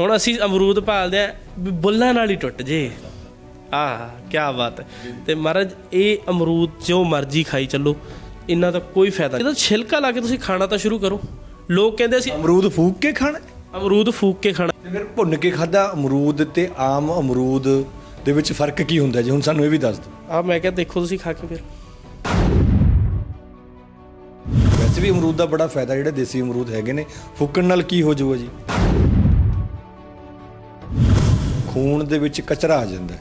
ਹੁਣ ਅਸੀਂ ਅਮਰੂਦ ਭਾਲਦੇ ਆ ਬੁੱਲਾਂ ਨਾਲ ਹੀ ਟੁੱਟ ਜੇ। ਆਹ ਕੀ ਬਾਤ ਹੈ। ਤੇ ਮਹਾਰਾਜ ਇਹ ਅਮਰੂਦ ਜੋ ਮਰਜ਼ੀ ਖਾਈ ਚੱਲੋ ਇਹਨਾਂ ਦਾ ਕੋਈ ਫਾਇਦਾ ਨਹੀਂ। ਇਹਦਾ ਛਿਲਕਾ ਲਾ ਕੇ ਤੁਸੀਂ ਖਾਣਾ ਤਾਂ ਸ਼ੁਰੂ ਕਰੋ। ਲੋਕ ਕਹਿੰਦੇ ਅਸੀਂ ਅਮਰੂਦ ਫੂਕ ਕੇ ਖਾਣਾ? ਅਮਰੂਦ ਫੂਕ ਕੇ ਖਾਣਾ। ਤੇ ਫਿਰ ਭੁੰਨ ਕੇ ਖਾਦਾ ਅਮਰੂਦ ਤੇ ਆਮ ਅਮਰੂਦ ਦੇ ਵਿੱਚ ਫ਼ਰਕ ਕੀ ਹੁੰਦਾ ਜੀ? ਹੁਣ ਸਾਨੂੰ ਇਹ ਵੀ ਦੱਸ ਦਿਓ। ਆ ਮੈਂ ਕਿਹਾ ਦੇਖੋ ਤੁਸੀਂ ਖਾ ਕੇ ਫਿਰ। ਵੈਸੇ ਵੀ ਅਮਰੂਦ ਦਾ ਬੜਾ ਫਾਇਦਾ ਜਿਹੜੇ ਦੇਸੀ ਅਮਰੂਦ ਹੈਗੇ ਨੇ ਫੂਕਣ ਨਾਲ ਕੀ ਹੋ ਜਾਊਗਾ ਜੀ? ਖੂਨ ਦੇ ਵਿੱਚ ਕਚਰਾ ਆ ਜਾਂਦਾ ਹੈ।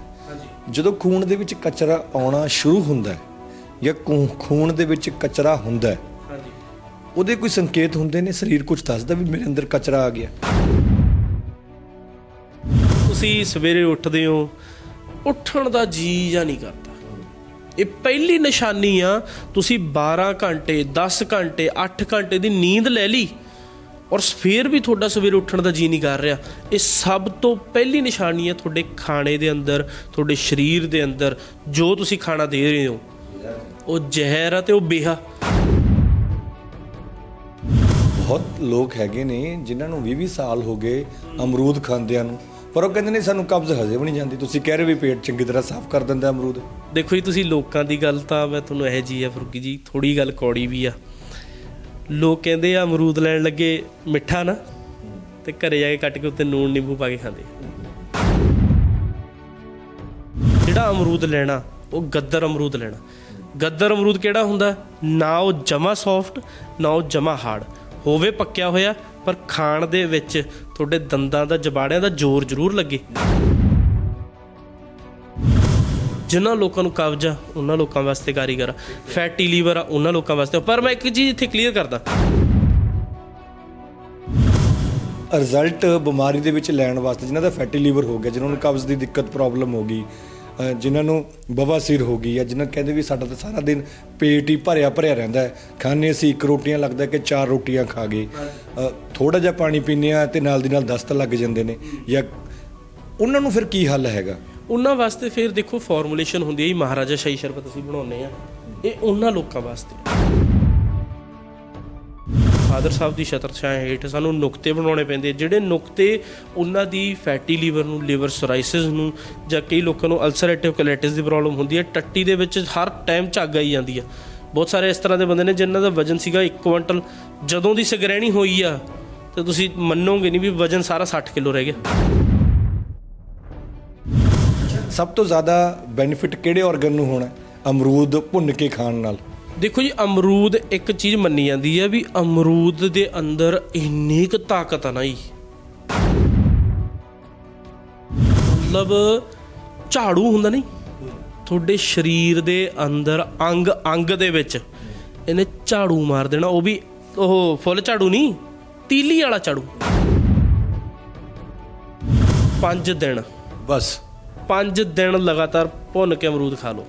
ਜਦੋਂ ਖੂਨ ਦੇ ਵਿੱਚ ਕਚਰਾ ਆਉਣਾ ਸ਼ੁਰੂ ਹੁੰਦਾ ਹੈ ਜਾਂ ਖੂਨ ਦੇ ਵਿੱਚ ਕਚਰਾ ਹੁੰਦਾ ਹੈ, ਉਹਦੇ ਕੋਈ ਸੰਕੇਤ ਹੁੰਦੇ ਨੇ? ਸਰੀਰ ਕੁਝ ਦੱਸਦਾ ਵੀ ਮੇਰੇ ਅੰਦਰ ਕਚਰਾ ਆ ਗਿਆ। ਤੁਸੀਂ ਸਵੇਰੇ ਉੱਠਦੇ ਹੋ, ਉੱਠਣ ਦਾ ਜੀ ਜਾਂ ਨਹੀਂ ਕਰਦਾ। ਇਹ ਪਹਿਲੀ ਨਿਸ਼ਾਨੀ ਆ, ਤੁਸੀਂ 12 ਘੰਟੇ 10 ਘੰਟੇ 8 ਘੰਟੇ ਦੀ ਨੀਂਦ ਲੈ ਲਈ। ਔਰ ਫਿਰ ਵੀ ਤੁਹਾਡਾ ਸਵੇਰੇ ਉੱਠਣ ਦਾ ਜੀ ਨਹੀਂ ਕਰ ਰਿਹਾ। ਇਹ ਸਭ ਤੋਂ ਪਹਿਲੀ ਨਿਸ਼ਾਨੀ ਹੈ ਤੁਹਾਡੇ ਖਾਣੇ ਦੇ ਅੰਦਰ ਤੁਹਾਡੇ ਸਰੀਰ ਦੇ ਅੰਦਰ ਜੋ ਤੁਸੀਂ ਖਾਣਾ ਦੇ ਰਹੇ ਹੋ। ਉਹ ਜ਼ਹਿਰ ਆ ਤੇ ਉਹ ਬੇਹਾ। ਬਹੁਤ ਲੋਕ ਹੈਗੇ ਨੇ ਜਿਨ੍ਹਾਂ ਨੂੰ 20-20 ਸਾਲ ਹੋ ਗਏ ਅਮਰੂਦ ਖਾਂਦਿਆਂ ਨੂੰ ਪਰ ਉਹ ਕਹਿੰਦੇ ਨੇ ਸਾਨੂੰ ਕਬਜ਼ ਹਜੇ ਵੀ ਨਹੀਂ ਜਾਂਦੀ। ਤੁਸੀਂ ਕਹਿ ਰਹੇ ਵੀ ਪੇਟ ਚੰਗੀ ਤਰ੍ਹਾਂ ਸਾਫ਼ ਕਰ ਦਿੰਦਾ ਅਮਰੂਦ। ਦੇਖੋ ਜੀ ਤੁਸੀਂ ਲੋਕਾਂ ਦੀ ਗੱਲ ਤਾਂ ਮੈਂ ਤੁਹਾਨੂੰ ਇਹ ਜੀ ਆ ਫਰੂਕੀ ਜੀ ਥੋੜੀ ਗੱਲ ਕੌੜੀ ਵੀ ਆ। ਲੋਕ ਕਹਿੰਦੇ ਆ, ਅਮਰੂਦ ਲੈਣ ਲੱਗੇ ਮਿੱਠਾ ਨਾ, ਤੇ ਘਰੇ ਜਾ ਕੇ ਕੱਟ ਕੇ ਉੱਤੇ ਨੂਣ ਨਿੰਬੂ ਪਾ ਕੇ ਖਾਂਦੇ ਜਿਹੜਾ ਅਮਰੂਦ ਲੈਣਾ, ਉਹ ਗੱਦਰ ਅਮਰੂਦ ਲੈਣਾ। ਗੱਦਰ ਅਮਰੂਦ ਕਿਹੜਾ ਹੁੰਦਾ? ਨਾ ਉਹ ਜਮਾ ਸੌਫਟ ਨਾ ਉਹ ਜਮਾ ਹਾਰਡ ਹੋਵੇ ਪੱਕਿਆ ਹੋਇਆ, ਪਰ ਖਾਣ ਦੇ ਵਿੱਚ ਤੁਹਾਡੇ ਦੰਦਾਂ ਦਾ, ਜਬਾੜਿਆਂ ਦਾ ਜ਼ੋਰ ਜ਼ਰੂਰ ਲੱਗੇ। ਜਿਨ੍ਹਾਂ ਲੋਕਾਂ ਨੂੰ ਕਬਜ਼ ਆ ਉਹਨਾਂ ਲੋਕਾਂ ਵਾਸਤੇ ਕਾਰੀਗਰ ਆ। ਫੈਟੀ ਲੀਵਰ ਆ ਉਹਨਾਂ ਲੋਕਾਂ ਵਾਸਤੇ। ਪਰ ਮੈਂ ਇੱਕ ਚੀਜ਼ ਇੱਥੇ ਕਲੀਅਰ ਕਰਦਾ। ਰਿਜ਼ਲਟ ਬਿਮਾਰੀ ਦੇ ਵਿੱਚ ਲੈਣ ਵਾਸਤੇ ਜਿਨ੍ਹਾਂ ਦਾ ਫੈਟੀ ਲੀਵਰ ਹੋ ਗਿਆ ਜਿਨ੍ਹਾਂ ਨੂੰ ਕਬਜ਼ ਦੀ ਦਿੱਕਤ ਪ੍ਰੋਬਲਮ ਹੋ ਗਈ ਅ, ਜਿਨ੍ਹਾਂ ਨੂੰ ਬਵਾਸੀਰ ਹੋ ਗਈ ਜਾਂ ਜਿਨ੍ਹਾਂ ਕਹਿੰਦੇ ਵੀ ਸਾਡਾ ਤਾਂ ਸਾਰਾ ਦਿਨ ਪੇਟ ਹੀ ਭਰਿਆ ਭਰਿਆ ਰਹਿੰਦਾ ਹੈ। ਖਾਣੇ ਅਸੀਂ ਇੱਕ ਰੋਟੀਆਂ ਲੱਗਦਾ ਕਿ ਚਾਰ ਰੋਟੀਆਂ ਖਾ ਗਏ। ਥੋੜਾ ਜਿਹਾ ਪਾਣੀ ਪੀਂਦੇ ਆ ਤੇ ਨਾਲ ਦੀ ਨਾਲ ਦਸਤ ਲੱਗ ਜਾਂਦੇ ਨੇ ਜਾਂ ਉਹਨਾਂ ਨੂੰ ਫਿਰ ਕੀ ਹੱਲ ਹੈਗਾ? ਉਹਨਾਂ ਵਾਸਤੇ ਫਿਰ ਦੇਖੋ ਫਾਰਮੂਲੇਸ਼ਨ ਹੁੰਦੀ ਹੈ ਜੀ, ਮਹਾਰਾਜਾ ਸ਼ਾਹੀ ਸ਼ਰਬਤ ਅਸੀਂ ਬਣਾਉਂਦੇ ਆ ਇਹ ਉਹਨਾਂ ਲੋਕਾਂ ਵਾਸਤੇ। ਫਾਦਰ ਸਾਹਿਬ ਦੀ ਛਤਰ ਹੇਠ ਸਾਨੂੰ ਨੁਕਤੇ ਬਣਾਉਣੇ ਪੈਂਦੇ ਜਿਹੜੇ ਨੁਕਤੇ ਉਹਨਾਂ ਦੀ ਫੈਟੀ ਲੀਵਰ ਨੂੰ ਲੀਵਰ ਸੋਰਾਇਸਿਸ ਨੂੰ ਜਾਂ ਕਈ ਲੋਕਾਂ ਨੂੰ ਅਲਸਰੇਟਿਵ ਕੋਲਾਈਟਿਸ ਦੀ ਪ੍ਰੋਬਲਮ ਹੁੰਦੀ ਹੈ, ਟੱਟੀ ਦੇ ਵਿੱਚ ਹਰ ਟਾਈਮ ਝੱਗ ਆਈ ਜਾਂਦੀ ਆ। ਬਹੁਤ ਸਾਰੇ ਇਸ ਤਰ੍ਹਾਂ ਦੇ ਬੰਦੇ ਨੇ ਜਿਨ੍ਹਾਂ ਦਾ ਵਜਨ ਸੀਗਾ 1 ਕੁਇੰਟਲ, ਜਦੋਂ ਦੀ ਸਗ੍ਰਹਿਣੀ ਹੋਈ ਆ, ਤੇ ਤੁਸੀਂ ਮੰਨੋਗੇ ਨਹੀਂ ਵੀ ਵਜਨ ਸਾਰਾ 60 ਕਿਲੋ ਰਹਿ ਗਿਆ। ਸਭ ਤੋਂ ਜ਼ਿਆਦਾ ਬੈਨੀਫਿਟ ਕਿਹੜੇ ਆਰਗਨ ਨੂੰ ਹੋਣਾ ਹੈ? ਅਮਰੂਦ ਭੁੰਨ ਕੇ ਖਾਣ ਨਾਲ। ਦੇਖੋ ਜੀ ਅਮਰੂਦ ਇੱਕ ਚੀਜ਼ ਮੰਨੀ ਜਾਂਦੀ ਹੈ ਵੀ ਅਮਰੂਦ ਦੇ ਅੰਦਰ ਇੰਨੀ ਕੁ ਤਾਕਤ ਆ ਨਾ ਜੀ। ਮਤਲਬ ਝਾੜੂ ਹੁੰਦਾ ਨਹੀਂ? ਤੁਹਾਡੇ ਸਰੀਰ ਦੇ ਅੰਦਰ ਅੰਗ ਅੰਗ ਦੇ ਵਿੱਚ ਇਹਨੇ ਝਾੜੂ ਮਾਰ ਦੇਣਾ। ਉਹ ਵੀ ਉਹ ਫੁੱਲ ਝਾੜੂ ਨਹੀਂ ਤੀਲੀ ਵਾਲਾ ਝਾੜੂ। ਪੰਜ ਦਿਨ। ਬਸ। ਪੰਜ ਦਿਨ ਲਗਾਤਾਰ ਭੁੰਨ ਕੇ ਅਮਰੂਦ ਖਾ ਲਓ।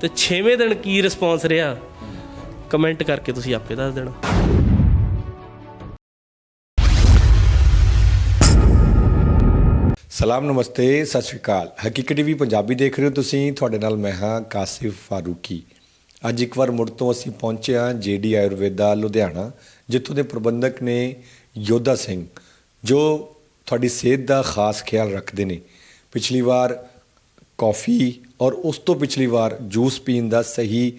ਤੇ 6ਵੇਂ ਦਿਨ ਕੀ ਰਿਸਪੌਂਸ ਰਿਹਾ? ਕਮੈਂਟ ਕਰਕੇ ਤੁਸੀਂ ਆਪੇ ਦੱਸ ਦੇਣਾ। ਸਲਾਮ, ਨਮਸਤੇ, ਸਤਿ ਸ਼੍ਰੀ ਅਕਾਲ। ਹਕੀਕਤ ਟੀਵੀ ਪੰਜਾਬੀ ਦੇਖ ਰਹੇ ਹੋ ਤੁਸੀਂ। ਤੁਹਾਡੇ ਨਾਲ ਮੈਂ ਹਾਂ ਕਾਸਿਫ ਫਾਰੂਕੀ। ਅੱਜ ਇੱਕ ਵਾਰ ਮੁੜ ਤੋਂ ਅਸੀਂ ਪਹੁੰਚੇ ਹਾਂ ਜੇਡੀ ਆਯੁਰਵੇਦਾ, ਲੁਧਿਆਣਾ, ਜਿੱਥੋਂ ਦੇ ਪ੍ਰਬੰਧਕ ਨੇ ਯੋਧਾ ਸਿੰਘ, ਜੋ ਤੁਹਾਡੀ ਸਿਹਤ ਦਾ ਖਾਸ ਖਿਆਲ ਰੱਖਦੇ ਨੇ। ਪਿਛਲੀ ਵਾਰ ਕਾਫੀ ਔਰ ਉਸ ਤੋਂ ਪਿਛਲੀ ਵਾਰ ਜੂਸ ਪੀਣ ਦਾ ਸਹੀ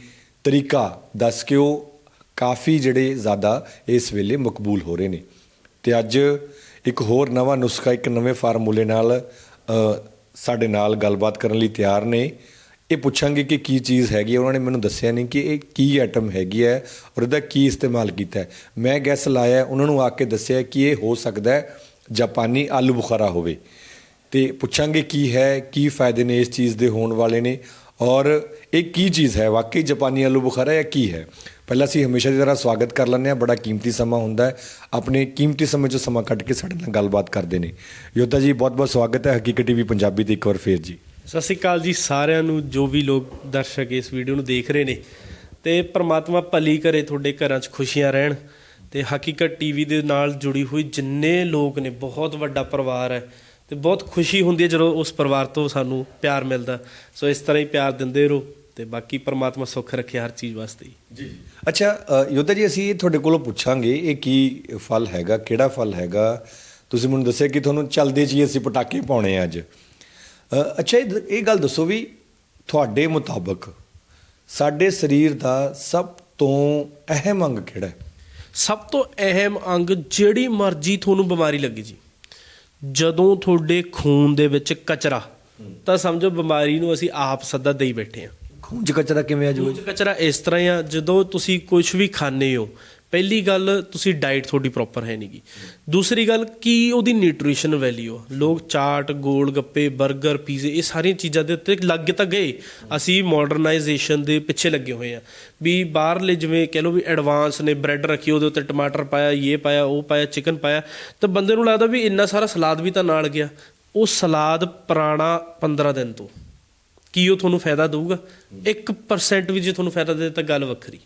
ਤਰੀਕਾ ਦੱਸ ਕੇ ਉਹ ਕਾਫੀ ਜਿਹੜੇ ਜ਼ਿਆਦਾ ਇਸ ਵੇਲੇ ਮਕਬੂਲ ਹੋ ਰਹੇ ਨੇ। ਤੇ ਅੱਜ ਇੱਕ ਹੋਰ ਨਵਾਂ ਨੁਸਖਾ, ਇੱਕ ਨਵੇਂ ਫਾਰਮੂਲੇ ਨਾਲ ਸਾਡੇ ਨਾਲ ਗੱਲਬਾਤ ਕਰਨ ਲਈ ਤਿਆਰ ਨੇ। ਇਹ ਪੁੱਛਾਂਗੇ ਕਿ ਕੀ ਚੀਜ਼ ਹੈਗੀ ਹੈ। ਉਹਨਾਂ ਨੇ ਮੈਨੂੰ ਦੱਸਿਆ ਨਹੀਂ ਕਿ ਇਹ ਕੀ ਆਈਟਮ ਹੈਗੀ ਹੈ ਔਰ ਇਹਦਾ ਕੀ ਇਸਤੇਮਾਲ ਕੀਤਾ ਹੈ। ਮੈਂ ਗੈਸ ਲਾਇਆ, ਉਹਨਾਂ ਨੂੰ ਆ ਕੇ ਦੱਸਿਆ ਕਿ ਇਹ ਹੋ ਸਕਦਾ ਹੈ ਜਾਪਾਨੀ ਆਲੂ ਬੁਖਾਰਾ ਹੋਵੇ। ਤੇ ਪੁੱਛਾਂਗੇ ਕੀ ਹੈ, ਕੀ ਫਾਇਦੇ ਨੇ ਇਸ ਚੀਜ਼ ਦੇ ਹੋਣ ਵਾਲੇ ਨੇ ਔਰ ਇਹ ਕੀ ਚੀਜ਼ ਹੈ? ਵਾਕਈ ਜਾਪਾਨੀ ਆਲੂ ਬੁਖਾਰਾ ਜਾਂ ਕੀ ਹੈ? ਪਹਿਲਾਂ ਅਸੀਂ ਹਮੇਸ਼ਾ ਦੀ ਤਰ੍ਹਾਂ ਸਵਾਗਤ ਕਰ ਲੈਂਦੇ ਹਾਂ। ਬੜਾ ਕੀਮਤੀ ਸਮਾਂ ਹੁੰਦਾ ਹੈ। ਆਪਣੇ ਕੀਮਤੀ ਸਮੇਂ 'ਚੋਂ ਸਮਾਂ ਕੱਢ ਕੇ ਸਾਡੇ ਨਾਲ ਗੱਲਬਾਤ ਕਰਦੇ ਨੇ। ਯੋਧਾ ਜੀ, ਬਹੁਤ ਬਹੁਤ ਸਵਾਗਤ ਹੈ ਹਕੀਕਤ ਟੀਵੀ ਪੰਜਾਬੀ ਤੇ ਇੱਕ ਵਾਰ ਫੇਰ ਜੀ। ਸਤਿ ਸ਼੍ਰੀ ਅਕਾਲ ਜੀ ਸਾਰਿਆਂ ਨੂੰ, ਜੋ ਵੀ ਲੋਕ ਦਰਸ਼ਕ ਇਸ ਵੀਡੀਓ ਨੂੰ ਦੇਖ ਰਹੇ ਨੇ। ਤੇ ਪ੍ਰਮਾਤਮਾ ਭਲੀ ਕਰੇ, ਤੁਹਾਡੇ ਘਰਾਂ 'ਚ ਖੁਸ਼ੀਆਂ ਰਹਿਣ। ਤੇ ਹਕੀਕਤ ਟੀਵੀ ਦੇ ਨਾਲ ਜੁੜੀ ਹੋਈ ਜਿੰਨੇ ਲੋਕ ਨੇ, ਬਹੁਤ ਵੱਡਾ ਪਰਿਵਾਰ ਹੈ। ਤੇ ਬਹੁਤ ਖੁਸ਼ੀ ਹੁੰਦੀ ਹੈ ਜਦੋਂ ਉਸ ਪਰਿਵਾਰ ਤੋਂ ਸਾਨੂੰ ਪਿਆਰ ਮਿਲਦਾ। ਸੋ ਇਸ ਤਰ੍ਹਾਂ ਹੀ ਪਿਆਰ ਦਿੰਦੇ ਰਹੋ ਤੇ ਬਾਕੀ ਪ੍ਰਮਾਤਮਾ ਸੁੱਖ ਰੱਖੇ ਹਰ ਚੀਜ਼ ਵਾਸਤੇ ਜੀ ਅੱਛਾ ਯੋਧਾ ਜੀ ਅਸੀਂ ਤੁਹਾਡੇ ਕੋਲੋਂ ਪੁੱਛਾਂਗੇ ਇਹ ਕੀ ਫਲ ਹੈਗਾ ਕਿਹੜਾ ਫਲ ਹੈਗਾ? ਤੁਸੀਂ ਮੈਨੂੰ ਦੱਸਿਆ ਕਿ ਤੁਹਾਨੂੰ ਚੱਲਦੇ ਜੀ ਅਸੀਂ ਪਟਾਕੇ ਪਾਉਣੇ ਆ ਅੱਜ। ਅੱਛਾ ਇਹ ਗੱਲ ਦੱਸੋ ਵੀ ਤੁਹਾਡੇ ਮੁਤਾਬਕ ਸਾਡੇ ਸਰੀਰ ਦਾ ਸਭ ਤੋਂ ਅਹਿਮ ਅੰਗ ਕਿਹੜਾ ਹੈ? ਸਭ ਤੋਂ ਅਹਿਮ ਅੰਗ ਜਿਹੜੀ ਮਰਜ਼ੀ ਤੁਹਾਨੂੰ ਬਿਮਾਰੀ ਲੱਗੇ ਜੀ। ਜਦੋਂ ਤੁਹਾਡੇ ਖੂਨ ਦੇ ਵਿੱਚ ਕਚਰਾ ਤਾਂ ਸਮਝੋ ਬਿਮਾਰੀ ਨੂੰ ਅਸੀਂ ਆਪ ਸੱਦਾ ਦੇਈ ਬੈਠੇ ਹਾਂ। ਖੂਨ ਚ ਕਚਰਾ ਕਿਵੇਂ ਆ ਖੂਨ 'ਚ ਕਚਰਾ ਇਸ ਤਰ੍ਹਾਂ ਆ ਜਦੋਂ ਤੁਸੀਂ ਕੁਝ ਵੀ ਖਾਂਦੇ ਹੋ ਪਹਿਲੀ ਗੱਲ ਤੁਸੀਂ ਡਾਈਟ ਤੁਹਾਡੀ ਪ੍ਰੋਪਰ ਹੈ ਨਹੀਂਗੀ ਦੂਸਰੀ ਗੱਲ, ਕੀ ਉਹਦੀ ਨਿਊਟ੍ਰੀਸ਼ਨ ਵੈਲਿਊ ਆ? ਲੋਕ ਚਾਟ, ਗੋਲ ਗੱਪੇ 버ਗਰ ਪੀਜ਼ੇ ਇਹ ਸਾਰੀਆਂ ਚੀਜ਼ਾਂ ਦੇ ਉੱਤੇ ਲੱਗ ਤਾਂ ਗਏ। ਅਸੀਂ ਮਾਡਰਨਾਈਜੇਸ਼ਨ ਦੇ ਪਿੱਛੇ ਲੱਗੇ ਹੋਏ ਆ ਵੀ ਬਾਹਰਲੇ ਜਿਵੇਂ ਕਹ ਲਓ ਵੀ ਐਡਵਾਂਸ ਨੇ ਬ੍ਰੈਡ ਰੱਖੀ, ਉਹਦੇ ਉੱਤੇ ਟਮਾਟਰ ਪਾਇਆ ਇਹ ਪਾਇਆ, ਉਹ ਪਾਇਆ ਚਿਕਨ ਪਾਇਆ, ਤਾਂ ਬੰਦੇ ਨੂੰ ਲੱਗਦਾ ਵੀ ਇੰਨਾ ਸਾਰਾ ਸਲਾਦ ਵੀ ਤਾਂ ਨਾਲ ਗਿਆ। ਉਹ ਸਲਾਦ ਪੁਰਾਣਾ 15 ਦਿਨ ਤੋਂ। ਕੀ ਉਹ ਤੁਹਾਨੂੰ ਫਾਇਦਾ ਦੇਊਗਾ? 1% ਵੀ ਜੇ ਤੁਹਾਨੂੰ ਫਾਇਦਾ ਦੇ ਤਾਂ ਗੱਲ ਵੱਖਰੀ।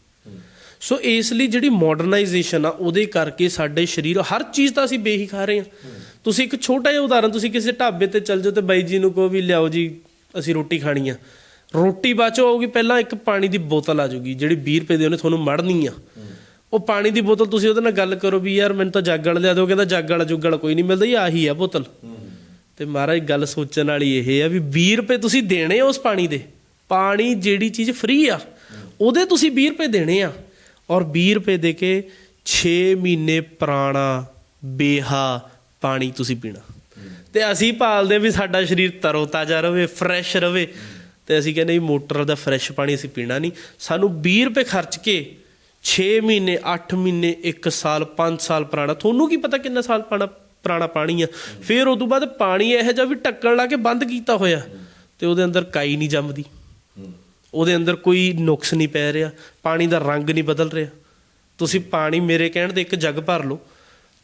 ਸੋ ਇਸ ਲਈ ਜਿਹੜੀ ਮਾਡਰਨਾਈਜੇਸ਼ਨ ਆ, ਉਹਦੇ ਕਰਕੇ ਸਾਡੇ ਸਰੀਰ, ਹਰ ਚੀਜ਼ ਤਾਂ ਅਸੀਂ ਬੇਹੀ ਖਾ ਰਹੇ ਹਾਂ। ਤੁਸੀਂ ਇੱਕ ਛੋਟਾ ਜਿਹਾ ਉਦਾਹਰਨ, ਤੁਸੀਂ ਕਿਸੇ ਢਾਬੇ ਤੇ ਚੱਲ ਜਾਓ ਤੇ ਬਾਈ ਜੀ ਨੂੰ ਕਹੋ ਵੀ ਲਿਆਓ ਜੀ, ਅਸੀਂ ਰੋਟੀ ਖਾਣੀ ਆ। ਰੋਟੀ ਬਾਚੋ ਆਊਗੀ, ਪਹਿਲਾਂ ਇੱਕ ਪਾਣੀ ਦੀ ਬੋਤਲ ਆ ਜੂਗੀ ਜਿਹੜੀ 20 ਰੁਪਏ ਦੀ ਉਹਨੇ ਤੁਹਾਨੂੰ ਮੜਨੀ ਆ। ਉਹ ਪਾਣੀ ਦੀ ਬੋਤਲ ਤੁਸੀਂ ਉਹਦੇ ਨਾਲ ਗੱਲ ਕਰੋ ਵੀ, ਯਾਰ ਮੈਨੂੰ ਤਾਂ ਜੱਗ ਵਾਲਾ ਲਿਆ ਦਿਓ ਕਹਿੰਦਾ ਜੱਗ ਵਾਲਾ ਜੁੱਗ ਕੋਈ ਨਹੀਂ ਮਿਲਦਾ, ਇਹ ਆਹੀ ਆ ਬੋਤਲ। ਤੇ ਮਹਾਰਾਜ ਗੱਲ ਸੋਚਣ ਵਾਲੀ ਇਹ ਆ ਵੀ 20 ਰੁਪਏ ਤੁਸੀਂ ਦੇਣੇ ਆ ਉਸ ਪਾਣੀ ਦੇ। ਪਾਣੀ ਜਿਹੜੀ ਚੀਜ਼ ਫ੍ਰੀ ਆ, ਉਹਦੇ ਤੁਸੀਂ 20 ਰੁਪਏ ਦੇਣੇ ਆ। ਔਰ 20 ਰੁਪਏ ਦੇ ਕੇ 6 ਮਹੀਨੇ ਪੁਰਾਣਾ ਬੇਹਾ ਪਾਣੀ ਤੁਸੀਂ ਪੀਣਾ। ਤੇ ਅਸੀਂ ਭਾਲਦੇ ਵੀ ਸਾਡਾ ਸਰੀਰ ਤਰੋ-ਤਾਜ਼ਾ ਰਵੇ ਫਰੈਸ਼ ਰਵੇ। ਤੇ ਅਸੀਂ ਕਹਿੰਦੇ ਵੀ ਮੋਟਰ ਦਾ ਫਰੈਸ਼ ਪਾਣੀ ਅਸੀਂ ਪੀਣਾ ਨਹੀਂ। ਸਾਨੂੰ 20 ਰੁਪਏ ਖਰਚ ਕੇ 6 ਮਹੀਨੇ 8 ਮਹੀਨੇ 1 ਸਾਲ 5 ਸਾਲ ਪੁਰਾਣਾ। ਤੁਹਾਨੂੰ ਕੀ ਪਤਾ ਕਿੰਨਾ ਸਾਲ ਪੁਰਾਣਾ ਪੁਰਾਣਾ ਪਾਣੀ ਆ? ਫਿਰ ਉਸ ਤੋਂ ਬਾਅਦ ਪਾਣੀ ਇਹੋ ਜਿਹਾ ਵੀ ਢੱਕਣ ਲਾ ਕੇ ਬੰਦ ਕੀਤਾ ਹੋਇਆ। ਤੇ ਉਹਦੇ ਅੰਦਰ ਕਾਈ ਨਹੀਂ ਜੰਮਦੀ। ਉਹਦੇ ਅੰਦਰ ਕੋਈ ਨੁਕਸ ਨਹੀਂ ਪੈ ਰਿਹਾ, ਪਾਣੀ ਦਾ ਰੰਗ ਨਹੀਂ ਬਦਲ ਰਿਹਾ। ਤੁਸੀਂ ਪਾਣੀ ਮੇਰੇ ਕਹਿਣ ਦੇ ਇੱਕ ਜੱਗ ਭਰ ਲਓ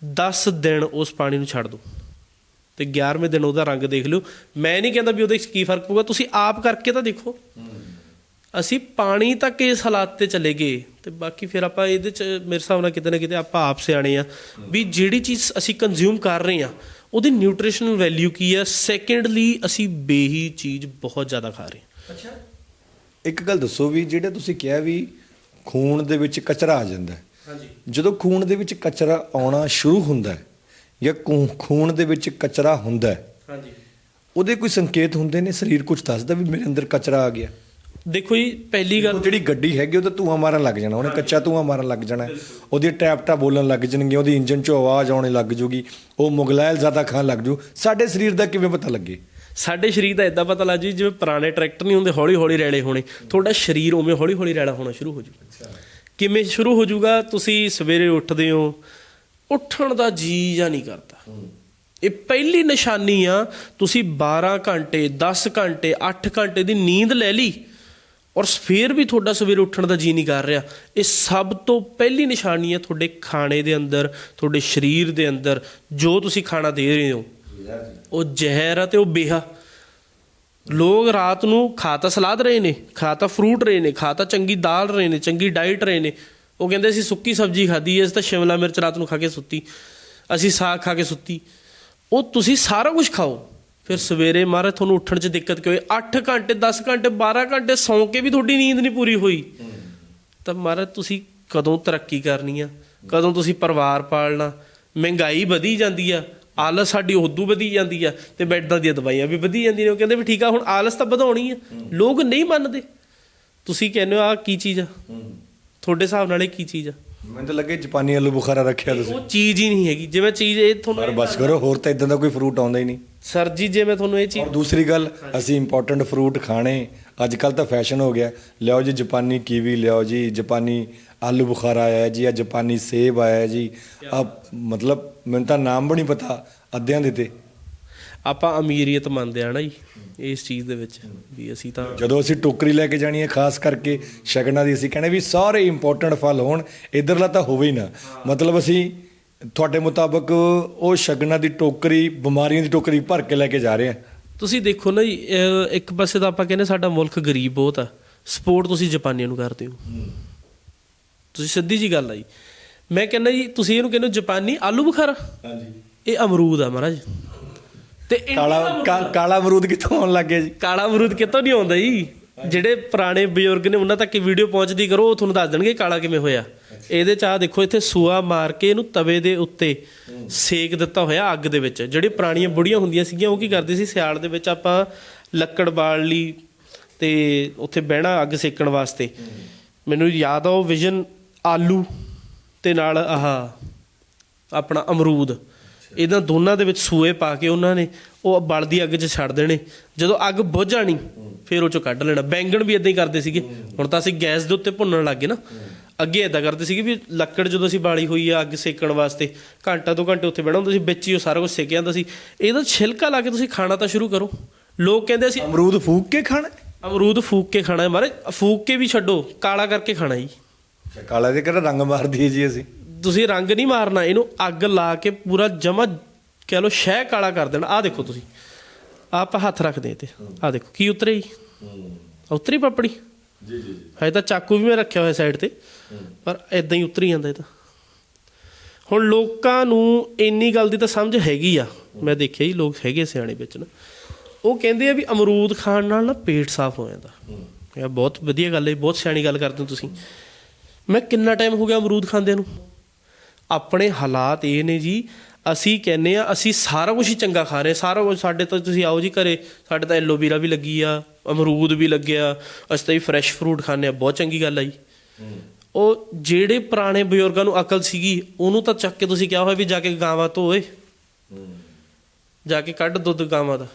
10 ਦਿਨ ਉਸ ਪਾਣੀ ਨੂੰ ਛੱਡ ਦਿਓ ਤੇ 11ਵੇਂ ਦਿਨ ਉਹਦਾ ਰੰਗ ਦੇਖ ਲਿਓ। ਮੈਂ ਨਹੀਂ ਕਹਿੰਦਾ ਵੀ ਉਹਦੇ ਵਿੱਚ ਕੀ ਫ਼ਰਕ ਪਊਗਾ, ਤੁਸੀਂ ਆਪ ਕਰਕੇ ਤਾਂ ਦੇਖੋ। ਅਸੀਂ ਪਾਣੀ ਤੱਕ ਇਸ ਹਾਲਾਤ ਤੇ ਚਲੇ ਗਏ ਤੇ ਬਾਕੀ ਫਿਰ ਆਪਾਂ ਇਹਦੇ ਚ ਮੇਰੇ ਹਿਸਾਬ ਨਾਲ ਕਿਤੇ ਨਾ ਕਿਤੇ ਆਪਾਂ ਆਪ ਸਿਆਣੇ ਆ ਵੀ ਜਿਹੜੀ ਚੀਜ਼ ਅਸੀਂ ਕੰਜ਼ਿਊਮ ਕਰ ਰਹੇ ਆ, ਉਹਦੀ ਨਿਊਟ੍ਰੀਸ਼ਨਲ ਵੈਲਿਊ ਕੀ ਹੈ ਸੈਕੰਡਲੀ ਅਸੀਂ ਬੇਹੀ ਚੀਜ਼ ਬਹੁਤ ਜ਼ਿਆਦਾ ਖਾ ਰਹੇ ਹਾਂ ਅੱਛਾ। ਇੱਕ ਗੱਲ ਦੱਸੋ ਵੀ ਜਿਹੜਾ ਤੁਸੀਂ ਕਿਹਾ ਵੀ ਖੂਨ ਦੇ ਵਿੱਚ ਕਚਰਾ ਆ ਜਾਂਦਾ ਹੈ। ਹਾਂਜੀ। ਜਦੋਂ ਖੂਨ ਦੇ ਵਿੱਚ ਕਚਰਾ ਆਉਣਾ ਸ਼ੁਰੂ ਹੁੰਦਾ ਹੈ ਜਾਂ ਖੂ- ਖੂਨ ਦੇ ਵਿੱਚ ਕਚਰਾ ਹੁੰਦਾ ਹੈ ਹਾਂਜੀ। ਉਹਦੇ ਕੋਈ ਸੰਕੇਤ ਹੁੰਦੇ ਨੇ? ਸਰੀਰ ਕੁਝ ਦੱਸਦਾ ਵੀ ਮੇਰੇ ਅੰਦਰ ਕਚਰਾ ਆ ਗਿਆ। ਦੇਖੋ ਜੀ ਪਹਿਲੀ ਗੱਲ ਜਿਹੜੀ ਗੱਡੀ ਹੈਗੀ ਉਹ ਤਾਂ ਧੂਆਂ ਮਾਰਨ ਲੱਗ ਜਾਣਾ ਉਹਨੇ ਕੱਚਾ ਧੂਆਂ ਮਾਰਨ ਲੱਗ ਜਾਣਾ। ਹੈ। ਉਹਦੀ ਟੈਪਟਾ ਬੋਲਣ ਲੱਗ ਜਾਣਗੀਆਂ ਉਹਦੀ ਇੰਜਨ 'ਚੋਂ ਆਵਾਜ਼ ਆਉਣੇ ਲੱਗ ਜੂਗੀ ਉਹ ਮੁਗਲਾਇਲ ਜ਼ਿਆਦਾ ਖਾਣ ਲੱਗ ਜੂ। ਸਾਡੇ ਸਰੀਰ ਦਾ ਕਿਵੇਂ ਪਤਾ ਲੱਗੇ? ਸਾਡੇ ਸਰੀਰ ਦਾ ਇਦਾਂ ਪਤਾ ਲੱਗ ਜੀ ਜਿਵੇਂ ਪੁਰਾਣੇ ਟਰੈਕਟਰ ਨਹੀਂ ਹੁੰਦੇ ਹੌਲੀ ਹੌਲੀ ਰੈਲੇ ਹੋਣੇ। ਤੁਹਾਡਾ ਸਰੀਰ ਉਵੇਂ ਹੌਲੀ ਹੌਲੀ ਰੈਲਾ ਹੋਣਾ ਸ਼ੁਰੂ ਹੋ ਜੂ ਕਿਵੇਂ ਸ਼ੁਰੂ ਹੋ ਜਾਊਗਾ? ਤੁਸੀਂ ਸਵੇਰੇ ਉੱਠਦੇ ਹੋ ਉੱਠਣ ਦਾ ਜੀ ਜਾਂ ਨਹੀਂ ਕਰਦਾ। ਇਹ ਪਹਿਲੀ ਨਿਸ਼ਾਨੀ ਆ ਤੁਸੀਂ 12 ਘੰਟੇ 10 ਘੰਟੇ 8 ਘੰਟੇ ਦੀ ਨੀਂਦ ਲੈ ਲਈ ਔਰ ਫੇਰ ਵੀ ਤੁਹਾਡਾ ਸਵੇਰੇ ਉੱਠਣ ਦਾ ਜੀ ਨਹੀਂ ਕਰ ਰਿਹਾ। ਇਹ ਸਭ ਤੋਂ ਪਹਿਲੀ ਨਿਸ਼ਾਨੀ ਆ ਤੁਹਾਡੇ ਖਾਣੇ ਦੇ ਅੰਦਰ ਤੁਹਾਡੇ ਸਰੀਰ ਦੇ ਅੰਦਰ ਜੋ ਤੁਸੀਂ ਖਾਣਾ ਦੇ ਰਹੇ ਹੋ। ਉਹ ਜ਼ਹਿਰ ਆ ਤੇ ਉਹ ਬੇਹਾ। ਲੋਕ ਰਾਤ ਨੂੰ ਖਾ ਤਾਂ ਸਲਾਦ ਰਹੇ ਨੇ ਖਾ ਤਾਂ ਫਰੂਟ ਰਹੇ ਨੇ ਖਾ ਤਾਂ ਚੰਗੀ ਦਾਲ ਰਹੇ ਨੇ, ਚੰਗੀ ਡਾਈਟ ਰਹੇ ਨੇ। ਉਹ ਕਹਿੰਦੇ ਅਸੀਂ ਸੁੱਕੀ ਸਬਜ਼ੀ ਖਾਧੀ ਐ ਅਸੀਂ ਤਾਂ ਸ਼ਿਮਲਾ ਮਿਰਚ ਰਾਤ ਨੂੰ ਖਾ ਕੇ ਸੁੱਤੀ। ਅਸੀਂ ਸਾਗ ਖਾ ਕੇ ਸੁੱਤੀ। ਉਹ ਤੁਸੀਂ ਸਾਰਾ ਕੁਝ ਖਾਓ। ਫਿਰ ਸਵੇਰੇ ਮਹਾਰਾਜ ਤੁਹਾਨੂੰ ਉੱਠਣ 'ਚ ਦਿੱਕਤ ਕਿਉਂ 8 ਘੰਟੇ 10 ਘੰਟੇ 12 ਘੰਟੇ ਸੌਂ ਕੇ ਵੀ ਤੁਹਾਡੀ ਨੀਂਦ ਨਹੀਂ ਪੂਰੀ ਹੋਈ। ਤਾਂ ਮਹਾਰਾਜ ਤੁਸੀਂ ਕਦੋਂ ਤਰੱਕੀ ਕਰਨੀ ਆ? ਕਦੋਂ ਤੁਸੀਂ ਪਰਿਵਾਰ ਪਾਲਣਾ? ਮਹਿੰਗਾਈ ਵਧੀ ਜਾਂਦੀ ਆ। ਆਲਸ ਸਾਡੀ ਉਦੋਂ ਵਧੀ ਜਾਂਦੀ ਆ ਤੇ ਬੈੱਡਾਂ ਦੀਆਂ ਦਵਾਈਆਂ ਵੀ ਵਧੀ ਜਾਂਦੀਆਂ ਨੇ। ਉਹ ਕਹਿੰਦੇ ਵੀ ਠੀਕ ਆ ਹੁਣ ਆਲਸ ਤਾਂ ਵਧਾਉਣੀ ਆ। ਲੋਕ ਨਹੀਂ ਮੰਨਦੇ। ਤੁਸੀਂ ਕਹਿੰਦੇ ਹੋ ਆ ਕੀ ਚੀਜ਼ ਆ? ਤੁਹਾਡੇ ਹਿਸਾਬ ਨਾਲ ਇਹ ਕੀ ਚੀਜ਼ ਆ? ਮੈਨੂੰ ਤਾਂ ਲੱਗੇ ਜਾਪਾਨੀ ਆਲੂ ਬੁਖਾਰਾ ਰੱਖਿਆ ਤੁਸੀਂ। ਉਹ ਚੀਜ਼ ਹੀ ਨਹੀਂ ਹੈਗੀ। ਜਿਵੇਂ ਚੀਜ਼ ਇਹ ਪਰ ਤੁਹਾਨੂੰ ਬਸ ਕਰੋ ਹੋਰ ਤਾਂ ਇਦਾਂ ਦਾ ਕੋਈ ਫਰੂਟ ਆਉਂਦਾ ਹੀ ਨਹੀਂ। ਸਰ ਜੀ ਜੇ ਮੈਂ ਤੁਹਾਨੂੰ ਇਹ ਚੀਜ਼ ਔਰ ਦੂਸਰੀ ਗੱਲ ਅਸੀਂ ਇੰਪੋਰਟੈਂਟ ਫਰੂਟ ਖਾਣੇ। ਅੱਜ ਕੱਲ ਤਾਂ ਫੈਸ਼ਨ ਹੋ ਗਿਆ। ਲਿਆਓ ਜੀ ਜਾਪਾਨੀ ਕੀਵੀ ਲਿਆਓ ਜੀ ਜਾਪਾਨੀ ਆਲੂ ਬੁਖਾਰਾ ਆਇਆ ਜੀ ਆ ਜਾਪਾਨੀ ਸੇਬ ਆਇਆ ਜੀ। ਆ ਮਤਲਬ ਮੈਨੂੰ ਤਾਂ ਨਾਮ ਵੀ ਨਹੀਂ ਪਤਾ ਅੱਧਿਆਂ ਦੇ ਤੇ। ਆਪਾਂ ਅਮੀਰੀਅਤ ਮੰਨਦੇ ਆ ਨਾ ਜੀ ਇਸ ਚੀਜ਼ ਦੇ ਵਿੱਚ ਵੀ ਅਸੀਂ ਤਾਂ ਜਦੋਂ ਅਸੀਂ ਟੋਕਰੀ ਲੈ ਕੇ ਜਾਣੀ ਹੈ ਖਾਸ ਕਰਕੇ ਸ਼ਗਨਾਂ ਦੀ ਅਸੀਂ ਕਹਿੰਦੇ ਵੀ ਸਾਰੇ ਇੰਪੋਰਟੈਂਟ ਫਲ ਹੋਣ ਇਧਰਲਾ ਤਾਂ ਹੋਵੇ ਹੀ ਨਾ। ਮਤਲਬ ਅਸੀਂ ਤੁਹਾਡੇ ਮੁਤਾਬਕ ਉਹ ਸ਼ਗਨਾਂ ਦੀ ਟੋਕਰੀ ਬਿਮਾਰੀਆਂ ਦੀ ਟੋਕਰੀ ਭਰ ਕੇ ਲੈ ਕੇ ਜਾ ਰਹੇ ਹਾਂ। ਤੁਸੀਂ ਦੇਖੋ ਨਾ ਜੀ ਇੱਕ ਪਾਸੇ ਤਾਂ ਆਪਾਂ ਕਹਿੰਦੇ ਸਾਡਾ ਮੁਲਕ ਗਰੀਬ ਬਹੁਤ ਆ ਸਪੋਰਟ ਤੁਸੀਂ ਜਾਪਾਨੀਆਂ ਨੂੰ ਕਰਦੇ ਹੋ। ਤੁਸੀਂ ਸਿੱਧੀ ਜੀ ਗੱਲ ਆ ਜੀ ਮੈਂ ਕਹਿੰਦਾ ਜੀ ਤੁਸੀਂ ਇਹਨੂੰ ਕਹਿੰਦੇ ਹੋ ਜਾਪਾਨੀ ਆਲੂ ਬੁਖਾਰਾ? ਹਾਂਜੀ। ਇਹ ਅਮਰੂਦ ਆ ਮਹਾਰਾਜ। ਤੇ ਕਾਲਾ ਕਾ- ਕਾਲਾ ਅਮਰੂਦ ਕਿੱਥੋਂ ਆਉਣ ਲੱਗ ਗਿਆ ਜੀ? ਕਾਲਾ ਅਮਰੂਦ ਕਿਤੋਂ ਨਹੀਂ ਆਉਂਦਾ ਜੀ? ਜਿਹੜੇ ਪੁਰਾਣੇ ਬਜ਼ੁਰਗ ਨੇ ਉਹਨਾਂ ਤੱਕ ਇਹ ਵੀਡੀਓ ਪਹੁੰਚਦੀ ਕਰੋ ਉਹ ਤੁਹਾਨੂੰ ਦੱਸ ਦੇਣਗੇ ਕਾਲਾ ਕਿਵੇਂ ਹੋਇਆ। ਇਹਦੇ ਚ ਆ ਦੇਖੋ ਇੱਥੇ ਸੂਆ ਮਾਰ ਕੇ ਇਹਨੂੰ ਤਵੇ ਦੇ ਉੱਤੇ ਸੇਕ ਦਿੱਤਾ ਹੋਇਆ ਅੱਗ ਦੇ ਵਿੱਚ। ਜਿਹੜੀ ਪੁਰਾਣੀਆਂ ਬੁੜੀਆਂ ਹੁੰਦੀਆਂ ਸੀਗੀਆਂ ਉਹ ਕੀ ਕਰਦੀ ਸੀ? ਸਿਆਲ ਦੇ ਵਿੱਚ ਆਪਾਂ ਲੱਕੜ ਬਾਲ ਲਈ ਤੇ ਉੱਥੇ ਬਹਿਣਾ ਅੱਗ ਸੇਕਣ ਵਾਸਤੇ। ਮੈਨੂੰ ਯਾਦ ਆ ਉਹ ਵਿਜ਼ਨ ਆਲੂ। ਤੇ ਨਾਲ ਆਹ ਆਪਣਾ ਅਮਰੂਦ ਇਹਨਾਂ ਦੋਨਾਂ ਦੇ ਵਿੱਚ ਸੂਏ ਪਾ ਕੇ ਉਹਨਾਂ ਨੇ ਉਹ ਬਲਦੀ ਅੱਗ 'ਚ ਛੱਡ ਦੇਣੇ। ਜਦੋਂ ਅੱਗ ਬੁਝ ਜਾਣੀ ਫਿਰ ਉਹ ਚੋਂ ਕੱਢ ਲੈਣਾ। ਬੈਂਗਣ ਵੀ ਇਦਾਂ ਹੀ ਕਰਦੇ ਸੀਗੇ। ਹੁਣ ਤਾਂ ਅਸੀਂ ਗੈਸ ਦੇ ਉੱਤੇ ਭੁੰਨਣ ਲੱਗੇ ਨਾ। ਅੱਗੇ ਇਦਾਂ ਕਰਦੇ ਸੀਗੇ ਵੀ ਲੱਕੜ ਜਦੋਂ ਅਸੀਂ ਬਾਲੀ ਹੋਈ ਆ ਅੱਗ ਸੇਕਣ ਵਾਸਤੇ ਘੰਟਾ ਦੋ ਘੰਟੇ ਉੱਥੇ ਬਹਿਣਾ ਹੁੰਦਾ ਸੀ ਵਿੱਚ ਹੀ ਉਹ ਸਾਰਾ ਕੁਝ ਸੇਕਿਆ ਜਾਂਦਾ ਸੀ। ਇਹਦਾ ਛਿਲਕਾ ਲਾ ਕੇ ਤੁਸੀਂ ਖਾਣਾ ਤਾਂ ਸ਼ੁਰੂ ਕਰੋ। ਲੋਕ ਕਹਿੰਦੇ ਅਸੀਂ ਅਮਰੂਦ ਫੂਕ ਕੇ ਖਾਣਾ? ਅਮਰੂਦ ਫੂਕ ਕੇ ਖਾਣਾ ਹੈ ਮਾਰੇ ਫੂਕ ਕੇ ਵੀ ਛੱਡੋ ਕਾਲਾ ਕਰਕੇ ਖਾਣਾ ਜੀ। ਕਾਲਾ ਦੇ ਕਿਹੜਾ ਰੰਗ ਮਾਰ ਦਈਏ ਜੀ ਅਸੀਂ? ਤੁਸੀਂ ਰੰਗ ਨਹੀਂ ਮਾਰਨਾ ਇਹਨੂੰ ਅੱਗ ਲਾ ਕੇ ਪੂਰਾ ਜਮਾ ਕਹਿ ਲੋ ਸ਼ਹਿ ਕਾਲਾ ਕਰ ਦੇਣਾ। ਆਹ ਦੇਖੋ ਤੁਸੀਂ। ਆਪਾਂ ਹੱਥ ਰੱਖਦੇ ਤੇ ਆਹ ਦੇਖੋ ਕੀ ਉਤਰੇ ਜੀ? ਉਤਰੀ ਪਾਪੜੀ? ਜੀ ਜੀ ਜੀ। ਹਜੇ ਤਾਂ ਚਾਕੂ ਵੀ ਮੈਂ ਰੱਖਿਆ ਹੋਇਆ ਸਾਈਡ ਤੇ ਪਰ ਇਦਾਂ ਹੀ ਉਤਰੀ ਜਾਂਦਾ ਇਹ ਤਾਂ। ਹੁਣ ਲੋਕਾਂ ਨੂੰ ਇੰਨੀ ਗੱਲ ਦੀ ਤਾਂ ਸਮਝ ਹੈਗੀ ਆ। ਮੈਂ ਦੇਖਿਆ ਜੀ ਲੋਕ ਹੈਗੇ ਸਿਆਣੇ ਵਿੱਚ ਨਾ। ਉਹ ਕਹਿੰਦੇ ਆ ਵੀ ਅਮਰੂਦ ਖਾਣ ਨਾਲ ਨਾ ਪੇਟ ਸਾਫ਼ ਹੋ ਜਾਂਦਾ। ਇਹ ਬਹੁਤ ਵਧੀਆ ਗੱਲ ਹੈ ਬਹੁਤ ਸਿਆਣੀ ਗੱਲ ਕਰਦੇ ਹੋ ਤੁਸੀਂ। ਮੈਂ ਕਿੰਨਾ ਟਾਈਮ ਹੋ ਗਿਆ ਅਮਰੂਦ ਖਾਂਦੇ ਨੂੰ? ਆਪਣੇ ਹਾਲਾਤ ਇਹ ਨੇ ਜੀ ਅਸੀਂ ਕਹਿੰਨੇ ਆ ਅਸੀਂ ਸਾਰਾ ਕੁਝ ਹੀ ਚੰਗਾ ਖਾ ਰਹੇ ਸਾਰਾ ਕੁਝ ਸਾਡੇ ਤੋਂ ਤੁਸੀਂ ਆਓ ਜੀ ਘਰੇ ਸਾਡੇ ਤਾਂ ਐਲੋਵੀਰਾ ਵੀ ਲੱਗੀ ਆ ਅਮਰੂਦ ਵੀ ਲੱਗਿਆ ਅਸੀਂ ਤਾਂ ਹੀ ਫਰੈਸ਼ ਫਰੂਟ ਖਾਂਦੇ ਆ ਬਹੁਤ ਚੰਗੀ ਗੱਲ ਆ ਜੀ। ਉਹ ਜਿਹੜੇ ਪੁਰਾਣੇ ਬਜ਼ੁਰਗਾਂ ਨੂੰ ਅਕਲ ਸੀਗੀ ਉਹਨੂੰ ਤਾਂ ਚੱਕ ਕੇ ਤੁਸੀਂ ਕਿਹਾ ਹੋਇਆ ਵੀ ਜਾ ਕੇ ਗਾਵਾਂ ਧੋਏ ਜਾ ਕੇ ਕੱਢ ਦੁੱਧ ਗਾਵਾਂ ਦਾ।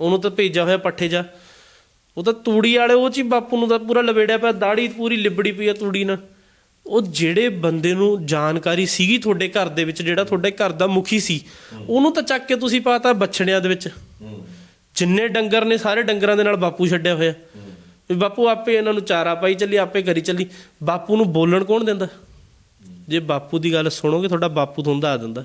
ਉਹਨੂੰ ਤਾਂ ਭੇਜਿਆ ਹੋਇਆ ਪੱਠੇ ਜਾ। ਉਹ ਤਾਂ ਤੂੜੀ ਵਾਲੇ ਉਹ ਚ ਬਾਪੂ ਨੂੰ ਤਾਂ ਪੂਰਾ ਲਵੇੜਿਆ ਪਿਆ ਦਾੜੀ ਪੂਰੀ ਲਿਬੜੀ ਪਈ ਆ ਤੂੜੀ ਨਾਲ। ਉਹ ਜਿਹੜੇ ਬੰਦੇ ਨੂੰ ਜਾਣਕਾਰੀ ਸੀਗੀ ਤੁਹਾਡੇ ਘਰ ਦੇ ਵਿੱਚ, ਜਿਹੜਾ ਤੁਹਾਡੇ ਘਰ ਦਾ ਮੁਖੀ ਸੀ, ਉਹਨੂੰ ਤਾਂ ਚੱਕ ਕੇ ਤੁਸੀਂ ਪਾਤਾ ਬਛੜਿਆਂ ਦੇ ਵਿੱਚ। ਜਿੰਨੇ ਡੰਗਰ ਨੇ ਸਾਰੇ ਡੰਗਰਾਂ ਦੇ ਨਾਲ ਬਾਪੂ ਛੱਡਿਆ ਹੋਇਆ। ਵੀ ਬਾਪੂ, ਆਪੇ ਇਹਨਾਂ ਨੂੰ ਚਾਰਾ ਪਾਈ ਚੱਲੀ, ਆਪੇ ਕਰੀ ਚੱਲੀ। ਬਾਪੂ ਨੂੰ ਬੋਲਣ ਕੌਣ ਦਿੰਦਾ? ਜੇ ਬਾਪੂ ਦੀ ਗੱਲ ਸੁਣੋਗੇ, ਤੁਹਾਡਾ ਬਾਪੂ ਤੁਹਾਨੂੰ ਦੱਸ ਦਿੰਦਾ।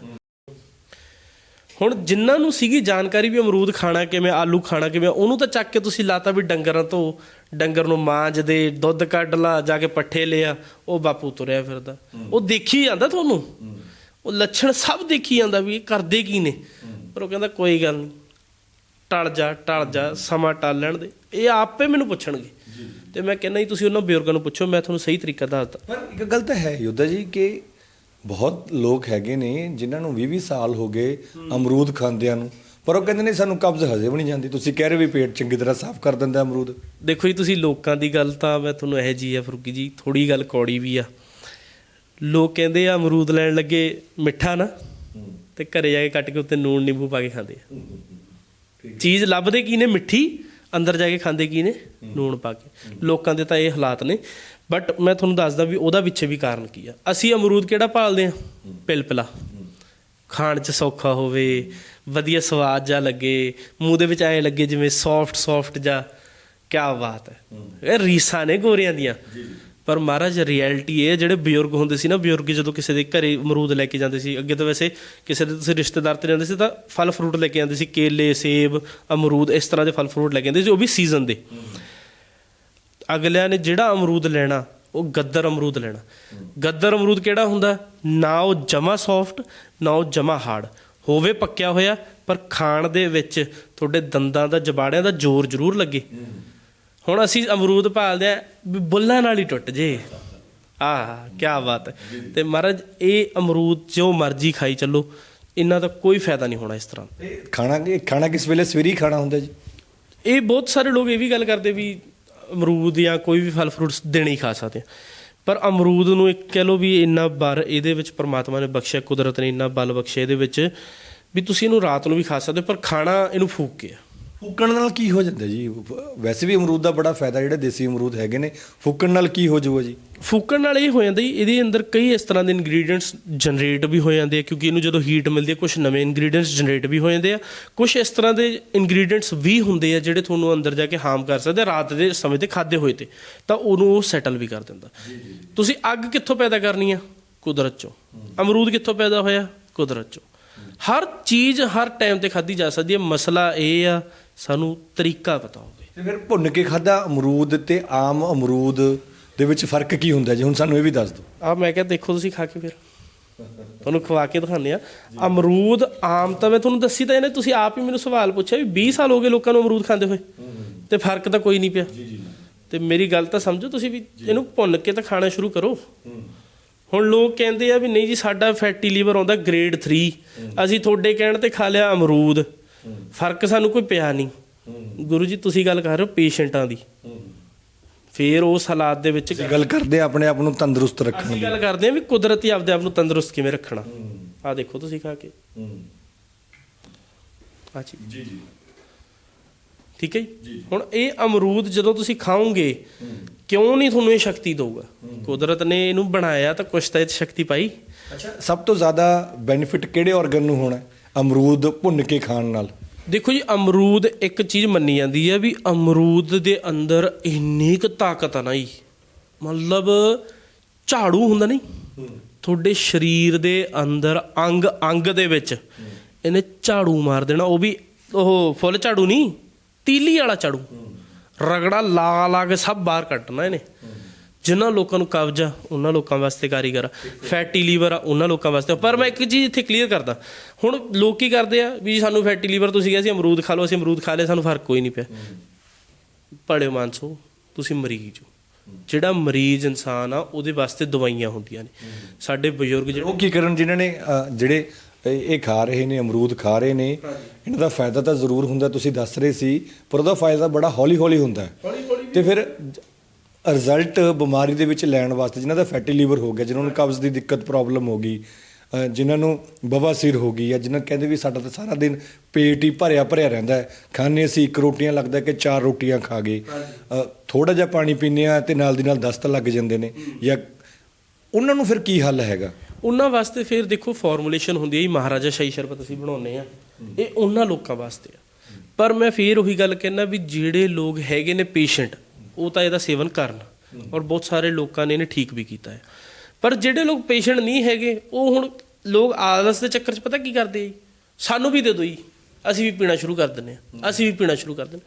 ਹੁਣ ਜਿਨ੍ਹਾਂ ਨੂੰ ਸੀਗੀ ਜਾਣਕਾਰੀ ਵੀ ਅਮਰੂਦ ਖਾਣਾ ਕਿਵੇਂ ਆਲੂ ਖਾਣਾ ਕਿਵੇਂ ਉਹਨੂੰ ਤਾਂ ਚੱਕ ਕੇ ਤੁਸੀਂ ਲਾਤਾ ਵੀ ਡੰਗਰਾਂ ਤੋਂ ਡੰਗਰ ਨੂੰ ਮਾਂਜ ਦੇ ਦੁੱਧ ਕੱਢ ਲਾ ਜਾ ਕੇ ਪੱਠੇ ਲਿਆ ਉਹ ਬਾਪੂ ਤੁਰਿਆ ਫਿਰਦਾ। ਉਹ ਦੇਖੀ ਜਾਂਦਾ ਤੁਹਾਨੂੰ? ਉਹ ਲੱਛਣ ਸਭ ਦੇਖੀ ਜਾਂਦਾ ਵੀ ਇਹ ਕਰਦੇ ਕੀ ਨੇ। ਪਰ ਉਹ ਕਹਿੰਦਾ ਕੋਈ ਗੱਲ ਨਹੀਂ ਟਲ ਜਾ ਟਲ ਜਾ ਸਮਾਂ ਟਲ ਲੈਣ ਦੇ। ਇਹ ਆਪੇ ਮੈਨੂੰ ਪੁੱਛਣਗੇ। ਤੇ ਮੈਂ ਕਹਿੰਦਾ ਜੀ ਤੁਸੀਂ ਉਹਨਾਂ ਬਜ਼ੁਰਗਾਂ ਨੂੰ ਪੁੱਛੋ ਮੈਂ ਤੁਹਾਨੂੰ ਸਹੀ ਤਰੀਕਾ ਦੱਸਦਾ। ਪਰ ਇੱਕ ਗੱਲ ਤਾਂ ਹੈ ਯੋਧਾ ਜੀ ਕਿ ਬਹੁਤ ਲੋਕ ਹੈਗੇ ਨੇ ਜਿਨ੍ਹਾਂ ਨੂੰ 20-20 ਸਾਲ ਹੋ ਗਏ ਅਮਰੂਦ ਖਾਂਦਿਆਂ ਨੂੰ। ਪਰ ਉਹ ਕਹਿੰਦੇ ਨੇ ਸਾਨੂੰ ਕਬਜ਼ ਹਜੇ ਵੀ ਨਹੀਂ ਜਾਂਦੀ। ਤੁਸੀਂ ਕਹਿ ਰਹੇ ਵੀ ਪੇਟ ਚੰਗੀ ਤਰ੍ਹਾਂ ਸਾਫ਼ ਕਰ ਦਿੰਦਾ ਅਮਰੂਦ। ਦੇਖੋ ਜੀ ਤੁਸੀਂ ਲੋਕਾਂ ਦੀ ਗੱਲ ਤਾਂ ਮੈਂ ਤੁਹਾਨੂੰ ਇਹ ਜੀ ਆ ਫਰੂਕੀ ਜੀ ਥੋੜੀ ਗੱਲ ਕੌੜੀ ਵੀ ਆ। ਲੋਕ ਕਹਿੰਦੇ ਆ ਅਮਰੂਦ ਲੈਣ ਲੱਗੇ ਮਿੱਠਾ ਨਾ ਤੇ ਘਰੇ ਜਾ ਕੇ ਕੱਟ ਕੇ ਉੱਤੇ ਨੂਣ ਨਿੰਬੂ ਪਾ ਕੇ ਖਾਂਦੇ ਆ। ਚੀਜ਼ ਲੱਭਦੇ ਕੀ ਨੇ? ਮਿੱਠੀ ਅੰਦਰ ਜਾ ਕੇ ਖਾਂਦੇ ਕੀ ਨੇ? ਨੂਣ ਪਾ ਕੇ। ਲੋਕਾਂ ਦੇ ਤਾਂ ਇਹ ਹਾਲਾਤ ਨੇ। ਬਟ ਮੈਂ ਤੁਹਾਨੂੰ ਦੱਸਦਾ ਵੀ ਉਹਦਾ ਪਿੱਛੇ ਵੀ ਕਾਰਨ ਕੀ ਆ। ਅਸੀਂ ਅਮਰੂਦ ਕਿਹੜਾ ਭਾਲਦੇ ਆ ਪਿਲਪਲਾ। ਖਾਣ 'ਚ ਸੌਖਾ ਹੋਵੇ ਵਧੀਆ ਸਵਾਦ ਜਾ ਲੱਗੇ ਮੂੰਹ ਦੇ ਵਿੱਚ ਐ ਲੱਗੇ ਜਿਵੇਂ ਸੌਫਟ ਸੌਫਟ ਜਾ ਕੀ ਬਾਤ ਹੈ। ਇਹ ਰੀਸਾਂ ਨੇ ਗੋਰਿਆਂ ਦੀਆਂ। ਪਰ ਮਹਾਰਾਜ ਰਿਐਲਿਟੀ ਇਹ ਜਿਹੜੇ ਬਜ਼ੁਰਗ ਹੁੰਦੇ ਸੀ ਨਾ ਬਜ਼ੁਰਗ ਜਦੋਂ ਕਿਸੇ ਦੇ ਘਰੇ ਅਮਰੂਦ ਲੈ ਕੇ ਜਾਂਦੇ ਸੀ ਅੱਗੇ ਤਾਂ ਵੈਸੇ ਕਿਸੇ ਦੇ ਤੁਸੀਂ ਰਿਸ਼ਤੇਦਾਰ ਤੇ ਜਾਂਦੇ ਸੀ ਤਾਂ ਫਲ ਫਰੂਟ ਲੈ ਕੇ ਜਾਂਦੇ ਸੀ ਕੇਲੇ ਸੇਬ ਅਮਰੂਦ ਇਸ ਤਰ੍ਹਾਂ ਦੇ ਫਲ ਫਰੂਟ ਲੈ ਕੇ ਜਾਂਦੇ ਸੀ ਉਹ ਵੀ ਸੀਜ਼ਨ ਦੇ। ਅਗਲਿਆਂ ਨੇ ਜਿਹੜਾ ਅਮਰੂਦ ਲੈਣਾ ਉਹ ਗੱਦਰ ਅਮਰੂਦ ਲੈਣਾ। ਗੱਦਰ ਅਮਰੂਦ ਕਿਹੜਾ ਹੁੰਦਾ? ਨਾ ਉਹ ਜਮਾ ਸੌਫਟ ਨਾ ਉਹ ਜਮਾ ਹਾਰਡ ਹੋਵੇ ਪੱਕਿਆ ਹੋਇਆ ਪਰ ਖਾਣ ਦੇ ਵਿੱਚ ਤੁਹਾਡੇ ਦੰਦਾਂ ਦਾ ਜਬਾੜਿਆਂ ਦਾ ਜ਼ੋਰ ਜ਼ਰੂਰ ਲੱਗੇ। ਹੁਣ ਅਸੀਂ ਅਮਰੂਦ ਭਾਲਦੇ ਆ ਵੀ ਬੁੱਲਾਂ ਨਾਲ ਹੀ ਟੁੱਟ ਜੇ। ਆਹ ਕੀ ਬਾਤ ਹੈ। ਤੇ ਮਹਾਰਾਜ ਇਹ ਅਮਰੂਦ ਜੋ ਮਰਜ਼ੀ ਖਾਈ ਚੱਲੋ ਇਹਨਾਂ ਦਾ ਕੋਈ ਫਾਇਦਾ ਨਹੀਂ ਹੋਣਾ ਇਸ ਤਰ੍ਹਾਂ। ਖਾਣਾ ਕੀ ਖਾਣਾ ਕਿਸ ਵੇਲੇ? ਸਵੇਰੇ ਖਾਣਾ ਹੁੰਦਾ ਜੀ। ਇਹ ਬਹੁਤ ਸਾਰੇ ਲੋਕ ਇਹ ਵੀ ਗੱਲ ਕਰਦੇ ਵੀ ਅਮਰੂਦ ਜਾਂ ਕੋਈ ਵੀ ਫਲ ਫਰੂਟਸ ਦੇਣੇ ਹੀ ਖਾ ਸਕਦੇ ਆ ਪਰ ਅਮਰੂਦ ਨੂੰ ਇੱਕ ਕਹਿ ਲਓ ਵੀ ਇੰਨਾ ਬਰ ਇਹਦੇ ਵਿੱਚ ਪ੍ਰਮਾਤਮਾ ਨੇ ਬਖਸ਼ਿਆ, ਕੁਦਰਤ ਨੇ ਇੰਨਾ ਬਲ ਬਖਸ਼ਿਆ ਇਹਦੇ ਵਿੱਚ ਵੀ ਤੁਸੀਂ ਇਹਨੂੰ ਰਾਤ ਨੂੰ ਵੀ ਖਾ ਸਕਦੇ ਹੋ, ਪਰ ਖਾਣਾ ਇਹਨੂੰ ਫੂਕ ਕੇ ਆ। ਫੂਕਣ ਨਾਲ ਕੀ ਹੋ ਜਾਂਦਾ ਜੀ? ਵੈਸੇ ਵੀ ਅਮਰੂਦ ਦਾ ਬੜਾ ਫਾਇਦਾ ਜਿਹੜੇ ਦੇਸੀ ਅਮਰੂਦ ਹੈਗੇ ਨੇ ਫੂਕਣ ਨਾਲ ਕੀ ਹੋ ਜਾਊਗਾ ਜੀ? ਫੂਕਣ ਨਾਲ ਇਹ ਹੋ ਜਾਂਦਾ ਜੀ ਇਹਦੇ ਅੰਦਰ ਕਈ ਇਸ ਤਰ੍ਹਾਂ ਦੇ ਇਨਗਰੀਡੀਅੰਟਸ ਜਨਰੇਟ ਵੀ ਹੋ ਜਾਂਦੇ ਆ ਕਿਉਂਕਿ ਇਹਨੂੰ ਜਦੋਂ ਹੀਟ ਮਿਲਦੀ ਹੈ ਕੁਝ ਨਵੇਂ ਇਨਗਰੀਡੀਅੰਟਸ ਜਨਰੇਟ ਵੀ ਹੋ ਜਾਂਦੇ ਆ। ਕੁਝ ਇਸ ਤਰ੍ਹਾਂ ਦੇ ਇਨਗਰੀਡੀਅੰਟਸ ਵੀ ਹੁੰਦੇ ਆ ਜਿਹੜੇ ਤੁਹਾਨੂੰ ਅੰਦਰ ਜਾ ਕੇ ਹਾਰਮ ਕਰ ਸਕਦੇ ਆ ਰਾਤ ਦੇ ਸਮੇਂ ਤੇ ਖਾਦੇ ਹੋਏ ਤੇ ਤਾਂ ਉਹਨੂੰ ਉਹ ਸੈਟਲ ਵੀ ਕਰ ਦਿੰਦਾ। ਤੁਸੀਂ ਅੱਗ ਕਿੱਥੋਂ ਪੈਦਾ ਕਰਨੀ ਆ? ਕੁਦਰਤ ਚੋਂ। ਅਮਰੂਦ ਕਿੱਥੋਂ ਪੈਦਾ ਹੋਇਆ? ਕੁਦਰਤ ਚੋਂ। ਹਰ ਚੀਜ਼ ਹਰ ਟਾਈਮ ਤੇ ਖਾਧੀ ਜਾ ਸਕਦੀ ਹੈ ਮਸਲਾ ਇਹ ਆ ਸਾਨੂੰ ਤਰੀਕਾ ਪਤਾ ਹੋਵੇ। ਤੇ ਫਿਰ ਭੁੰਨ ਕੇ ਖਾਦਾ ਅਮਰੂਦ ਤੇ ਆਮ ਅਮਰੂਦ ਦੇ ਵਿੱਚ ਫ਼ਰਕ ਕੀ ਹੁੰਦਾ? ਜੀ ਹੁਣ ਸਾਨੂੰ ਇਹ ਵੀ ਦੱਸ ਦਿਓ ਆ ਮੈਂ ਕਿਹਾ ਦੇਖੋ ਤੁਸੀਂ ਖਾ ਕੇ ਫਿਰ। ਤੁਹਾਨੂੰ ਖਵਾ ਕੇ ਦਿਖਾਉਂਦੇ ਆ ਅਮਰੂਦ ਆਮ ਤਾਂ ਮੈਂ ਤੁਹਾਨੂੰ ਦੱਸੀ ਤਾਂ ਇਹਨੇ ਤੁਸੀਂ ਆਪ ਹੀ ਮੈਨੂੰ ਸਵਾਲ ਪੁੱਛਿਆ ਵੀ 20 ਸਾਲ ਹੋ ਗਏ ਲੋਕਾਂ ਨੂੰ ਅਮਰੂਦ ਖਾਂਦੇ ਹੋਏ। ਤੇ ਫ਼ਰਕ ਤਾਂ ਕੋਈ ਨਹੀਂ ਪਿਆ। ਤੇ ਮੇਰੀ ਗੱਲ ਤਾਂ ਸਮਝੋ ਤੁਸੀਂ ਵੀ ਇਹਨੂੰ ਭੁੰਨ ਕੇ ਤਾਂ ਖਾਣਾ ਸ਼ੁਰੂ ਕਰੋ। ਹੁਣ ਲੋਕ ਕਹਿੰਦੇ ਆ ਵੀ ਨਹੀਂ ਜੀ ਸਾਡਾ ਫੈਟੀ ਲੀਵਰ ਆਉਂਦਾ ਗ੍ਰੇਡ 3 ਅਸੀਂ ਤੁਹਾਡੇ ਕਹਿਣ ਤੇ ਖਾ ਲਿਆ ਅਮਰੂਦ। ਫ਼ਰਕ ਸਾਨੂੰ ਕੋਈ ਪਿਆ ਨਹੀਂ। ਗੁਰੂ ਜੀ ਤੁਸੀਂ ਗੱਲ ਕਰ ਰਹੇ ਹੋ ਪੇਸ਼ੈਂਟਾਂ ਦੀ। ਫੇਰ ਉਸ ਹਾਲਾਤ ਦੇ ਵਿੱਚ ਗੱਲ ਕਰਦੇ ਆਪਣੇ ਆਪ ਨੂੰ ਤੰਦਰੁਸਤ ਰੱਖਣ ਅਸੀਂ ਦੀ। ਗੱਲ ਕਰਦੇ ਹਾਂ ਵੀ ਕੁਦਰਤੀ ਆਪਦੇ ਆਪ ਨੂੰ ਤੰਦਰੁਸਤ ਕਿਵੇਂ ਰੱਖਣਾ। ਆ ਦੇਖੋ ਤੁਸੀਂ ਖਾ ਕੇ। ਆ ਜੀ ਜੀ। ਠੀਕ ਹੈ ਜੀ? ਹੁਣ ਇਹ ਅਮਰੂਦ ਜਦੋਂ ਤੁਸੀਂ ਖਾਓਗੇ ਕਿਉਂ ਨਹੀਂ ਤੁਹਾਨੂੰ ਇਹ ਸ਼ਕਤੀ ਦਊਗਾ? ਕੁਦਰਤ ਨੇ ਇਹਨੂੰ ਬਣਾਇਆ ਤਾਂ ਕੁਛ ਤਾਂ ਇਹ ਸ਼ਕਤੀ ਪਾਈ। ਅੱਛਾ ਸਭ ਤੋਂ ਜ਼ਿਆਦਾ ਬੈਨੀਫਿਟ ਕਿਹੜੇ ਆਰਗਨ ਨੂੰ ਹੋਣਾ ਹੈ? ਅਮਰੂਦ ਭੁੰਨ ਕੇ ਖਾਣ ਨਾਲ। ਦੇਖੋ ਜੀ ਅਮਰੂਦ ਇੱਕ ਚੀਜ਼ ਮੰਨੀ ਜਾਂਦੀ ਹੈ ਵੀ ਅਮਰੂਦ ਦੇ ਅੰਦਰ ਇੰਨੀ ਕੁ ਤਾਕਤ ਆ ਨਾ ਜੀ। ਮਤਲਬ ਝਾੜੂ ਹੁੰਦਾ ਨਹੀਂ ਤੁਹਾਡੇ ਸਰੀਰ ਦੇ ਅੰਦਰ ਅੰਗ ਅੰਗ ਦੇ ਵਿੱਚ ਇਹਨੇ ਝਾੜੂ ਮਾਰ ਦੇਣਾ। ਉਹ ਵੀ ਉਹ ਫੁੱਲ ਝਾੜੂ ਨਹੀਂ ਤੀਲੀ ਵਾਲਾ ਝਾੜੂ। ਰਗੜਾ ਲਾ ਲਾ ਕੇ ਸਭ ਬਾਹਰ ਕੱਢਣਾ ਇਹਨੇ। ਜਿਨ੍ਹਾਂ ਲੋਕਾਂ ਨੂੰ ਕਬਜ਼ ਆ ਉਹਨਾਂ ਲੋਕਾਂ ਵਾਸਤੇ ਕਾਰੀਗਰ ਆ। ਫੈਟੀ ਲੀਵਰ ਆ ਉਹਨਾਂ ਲੋਕਾਂ ਵਾਸਤੇ। ਪਰ ਮੈਂ ਇੱਕ ਚੀਜ਼ ਇੱਥੇ ਕਲੀਅਰ ਕਰਦਾ। ਹੁਣ ਲੋਕ ਕੀ ਕਰਦੇ ਆ ਵੀ ਸਾਨੂੰ ਫੈਟੀ ਲੀਵਰ ਤੁਸੀਂ ਕਿਹਾ ਸੀ ਅਮਰੂਦ ਖਾ ਲਓ ਅਸੀਂ ਅਮਰੂਦ ਖਾ ਲਿਆ ਸਾਨੂੰ ਫ਼ਰਕ ਕੋਈ ਨਹੀਂ ਪਿਆ। ਪੜਿਓ ਮਾਨਸੋ ਤੁਸੀਂ ਮਰੀਜ਼ ਹੋ। ਜਿਹੜਾ ਮਰੀਜ਼ ਇਨਸਾਨ ਆ ਉਹਦੇ ਵਾਸਤੇ ਦਵਾਈਆਂ ਹੁੰਦੀਆਂ ਨੇ। ਸਾਡੇ ਬਜ਼ੁਰਗ ਜਿਹੜੇ ਉਹ ਕੀ ਕਰਨ ਜਿਨ੍ਹਾਂ ਨੇ ਜਿਹੜੇ ਇਹ ਖਾ ਰਹੇ ਨੇ ਅਮਰੂਦ ਖਾ ਰਹੇ ਨੇ ਇਹਨਾਂ ਦਾ ਫਾਇਦਾ ਤਾਂ ਜ਼ਰੂਰ ਹੁੰਦਾ ਤੁਸੀਂ ਦੱਸ ਰਹੇ ਸੀ ਪਰ ਉਹਦਾ ਫਾਇਦਾ ਬੜਾ ਹੌਲੀ ਹੌਲੀ ਹੁੰਦਾ ਤੇ ਫਿਰ ਰਿਜ਼ਲਟ ਬਿਮਾਰੀ ਦੇ ਵਿੱਚ ਲੈਣ ਵਾਸਤੇ ਜਿਨ੍ਹਾਂ ਦਾ ਫੈਟੀ ਲੀਵਰ ਹੋ ਗਿਆ ਜਿਨ੍ਹਾਂ ਨੂੰ ਕਬਜ਼ ਦੀ ਦਿੱਕਤ ਪ੍ਰੋਬਲਮ ਹੋ ਗਈ ਅ, ਜਿਨ੍ਹਾਂ ਨੂੰ ਬਵਾਸੀਰ ਹੋ ਗਈ ਜਾਂ ਜਿਨ੍ਹਾਂ ਕਹਿੰਦੇ ਵੀ ਸਾਡਾ ਤਾਂ ਸਾਰਾ ਦਿਨ ਪੇਟ ਹੀ ਭਰਿਆ ਭਰਿਆ ਰਹਿੰਦਾ ਹੈ। ਖਾਣੇ ਅਸੀਂ ਇੱਕ ਰੋਟੀਆਂ ਲੱਗਦਾ ਕਿ ਚਾਰ ਰੋਟੀਆਂ ਖਾ ਗਏ। ਥੋੜਾ ਜਿਹਾ ਪਾਣੀ ਪੀਂਦੇ ਆ ਤੇ ਨਾਲ ਦੀ ਨਾਲ ਦਸਤ ਲੱਗ ਜਾਂਦੇ ਨੇ। ਜਾਂ ਉਹਨਾਂ ਨੂੰ ਫਿਰ ਕੀ ਹੱਲ ਹੈਗਾ? ਉਹਨਾਂ ਵਾਸਤੇ ਫਿਰ ਦੇਖੋ ਫਾਰਮੂਲੇਸ਼ਨ ਹੁੰਦੀ ਹੈ ਜੀ ਮਹਾਰਾਜਾ ਸ਼ਾਹੀ ਸ਼ਰਬਤ ਅਸੀਂ ਬਣਾਉਂਦੇ ਆ ਇਹ ਉਹਨਾਂ ਲੋਕਾਂ ਵਾਸਤੇ ਆ। ਪਰ ਮੈਂ ਫਿਰ ਉਹੀ ਗੱਲ ਕਹਿਣਾ ਵੀ ਜਿਹੜੇ ਲੋਕ ਹੈਗੇ ਨੇ ਪੇਸ਼ੈਂਟ ਉਹ ਤਾਂ ਇਹਦਾ ਸੇਵਨ ਕਰਨ। ਔਰ ਬਹੁਤ ਸਾਰੇ ਲੋਕਾਂ ਨੇ ਇਹਨੇ ਠੀਕ ਵੀ ਕੀਤਾ ਹੈ। ਪਰ ਜਿਹੜੇ ਲੋਕ ਪੇਸ਼ੈਂਟ ਨਹੀਂ ਹੈਗੇ, ਉਹ ਹੁਣ ਲੋਕ ਆਲਸ ਦੇ ਚੱਕਰ 'ਚ ਪਤਾ ਕੀ ਕਰਦੇ ਆ ਜੀ? ਸਾਨੂੰ ਵੀ ਦੇ ਦਿਓ ਜੀ। ਅਸੀਂ ਵੀ ਪੀਣਾ ਸ਼ੁਰੂ ਕਰ ਦਿੰਦੇ ਆ ਅਸੀਂ ਵੀ ਪੀਣਾ ਸ਼ੁਰੂ ਕਰ ਦਿੰਦੇ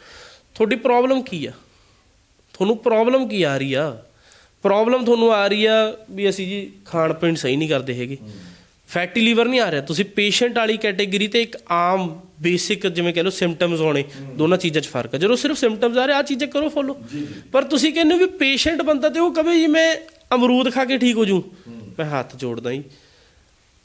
ਤੁਹਾਡੀ ਪ੍ਰੋਬਲਮ ਕੀ ਆ? ਤੁਹਾਨੂੰ ਪ੍ਰੋਬਲਮ ਕੀ ਆ ਰਹੀ ਆ? ਪ੍ਰੋਬਲਮ ਤੁਹਾਨੂੰ ਆ ਰਹੀ ਆ ਵੀ ਅਸੀਂ ਜੀ ਖਾਣ ਪੀਣ ਸਹੀ ਨਹੀਂ ਕਰਦੇ ਹੈਗੇ। ਫੈਟੀ ਲੀਵਰ ਨਹੀਂ ਆ ਰਿਹਾ। ਤੁਸੀਂ ਪੇਸ਼ੈਂਟ ਵਾਲੀ ਕੈਟਾਗਰੀ ਤੇ ਇੱਕ ਆਮ ਬੇਸਿਕ ਜਿਵੇਂ ਕਹ ਲਓ ਸਿੰਪਟਮਸ ਹੋਣੇ ਦੋਨਾਂ ਚੀਜ਼ਾਂ 'ਚ ਫ਼ਰਕ ਹੈ। ਜਦੋਂ ਸਿਰਫ ਸਿੰਪਟਮਸ ਆ ਰਹੇ ਆ ਚੀਜ਼ਾਂ ਕਰੋ ਫੋਲੋ ਪਰ ਤੁਸੀਂ ਕਹਿੰਦੇ ਹੋ ਵੀ ਪੇਸ਼ੈਂਟ ਬੰਦਾ ਤੇ ਉਹ ਕਵੇ ਜੀ ਮੈਂ ਅਮਰੂਦ ਖਾ ਕੇ ਠੀਕ ਹੋ ਜੂ ਮੈਂ ਹੱਥ ਜੋੜਦਾ ਜੀ।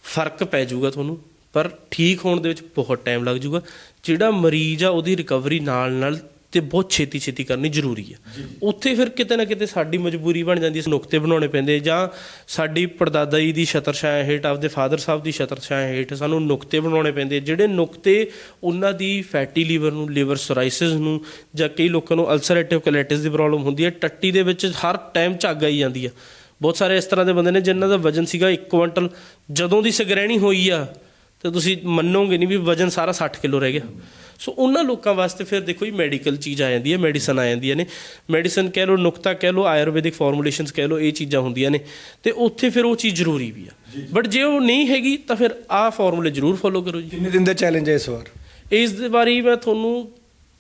ਫ਼ਰਕ ਪੈ ਜਾਊਗਾ ਤੁਹਾਨੂੰ ਪਰ ਠੀਕ ਹੋਣ ਦੇ ਵਿੱਚ ਬਹੁਤ ਟਾਈਮ ਲੱਗ ਜਾਊਗਾ। ਜਿਹੜਾ ਮਰੀਜ਼ ਆ ਉਹਦੀ ਰਿਕਵਰੀ ਨਾਲ ਨਾਲ ਤੇ ਬਹੁਤ ਛੇਤੀ ਛੇਤੀ ਕਰਨੀ ਜ਼ਰੂਰੀ ਹੈ। ਉੱਥੇ ਫਿਰ ਕਿਤੇ ਨਾ ਕਿਤੇ ਸਾਡੀ ਮਜਬੂਰੀ ਬਣ ਜਾਂਦੀ ਹੈ ਨੁਕਤੇ ਬਣਾਉਣੇ ਪੈਂਦੇ ਜਾਂ ਸਾਡੀ ਪੜਦਾਦਾ ਜੀ ਦੀ ਛਤਰ ਹੇਠ, ਆਪਦੇ ਫਾਦਰ ਸਾਹਿਬ ਦੀ ਛਤਰ ਛਾਇਆ ਹੇਠ ਸਾਨੂੰ ਨੁਕਤੇ ਬਣਾਉਣੇ ਪੈਂਦੇ ਜਿਹੜੇ ਨੁਕਤੇ ਉਹਨਾਂ ਦੀ ਫੈਟੀ ਲੀਵਰ ਨੂੰ ਲੀਵਰ ਸੋਰਾਇਸਿਸ ਨੂੰ ਜਾਂ ਕਈ ਲੋਕਾਂ ਨੂੰ ਅਲਸਰੇਟਿਵ ਕੋਲਾਈਟਿਸ ਦੀ ਪ੍ਰੋਬਲਮ ਹੁੰਦੀ ਹੈ, ਟੱਟੀ ਦੇ ਵਿੱਚ ਹਰ ਟਾਈਮ ਝੱਗ ਆਈ ਜਾਂਦੀ ਆ ਬਹੁਤ ਸਾਰੇ ਇਸ ਤਰ੍ਹਾਂ ਦੇ ਬੰਦੇ ਨੇ ਜਿਨ੍ਹਾਂ ਦਾ ਵਜਨ ਸੀਗਾ 1 ਕੁਇੰਟਲ। ਜਦੋਂ ਦੀ ਸਗ੍ਰਹਿਣੀ ਹੋਈ ਆ ਤੇ ਤੁਸੀਂ ਮੰਨੋਗੇ ਨਹੀਂ ਵੀ ਵਜਨ ਸਾਰਾ 60 ਕਿਲੋ ਰਹਿ ਗਿਆ। ਸੋ ਉਹਨਾਂ ਲੋਕਾਂ ਵਾਸਤੇ ਫਿਰ ਦੇਖੋ ਜੀ ਮੈਡੀਕਲ ਚੀਜ਼ ਆ ਜਾਂਦੀ ਹੈ ਮੈਡੀਸਨ ਆ ਜਾਂਦੀਆਂ ਨੇ। ਮੈਡੀਸਨ ਕਹਿ ਲਓ ਨੁਕਤਾ ਕਹਿ ਲਓ ਆਯੁਰਵੈਦਿਕ ਫਾਰਮੂਲੇਸ਼ਨਸ ਕਹਿ ਲਓ ਇਹ ਚੀਜ਼ਾਂ ਹੁੰਦੀਆਂ ਨੇ। ਤੇ ਉੱਥੇ ਫਿਰ ਉਹ ਚੀਜ਼ ਜ਼ਰੂਰੀ ਵੀ ਆ। ਬਟ ਜੇ। ਉਹ ਨਹੀਂ ਹੈਗੀ ਤਾਂ ਫਿਰ ਆਹ ਫਾਰਮੂਲੇ ਜ਼ਰੂਰ ਫੋਲੋ ਕਰੋ ਜੀ। ਕਿੰਨੇ ਦਿਨ ਦਾ ਚੈਲੰਜ ਹੈ ਇਸ ਵਾਰ? ਇਸ ਦੇ ਬਾਰੇ ਮੈਂ ਤੁਹਾਨੂੰ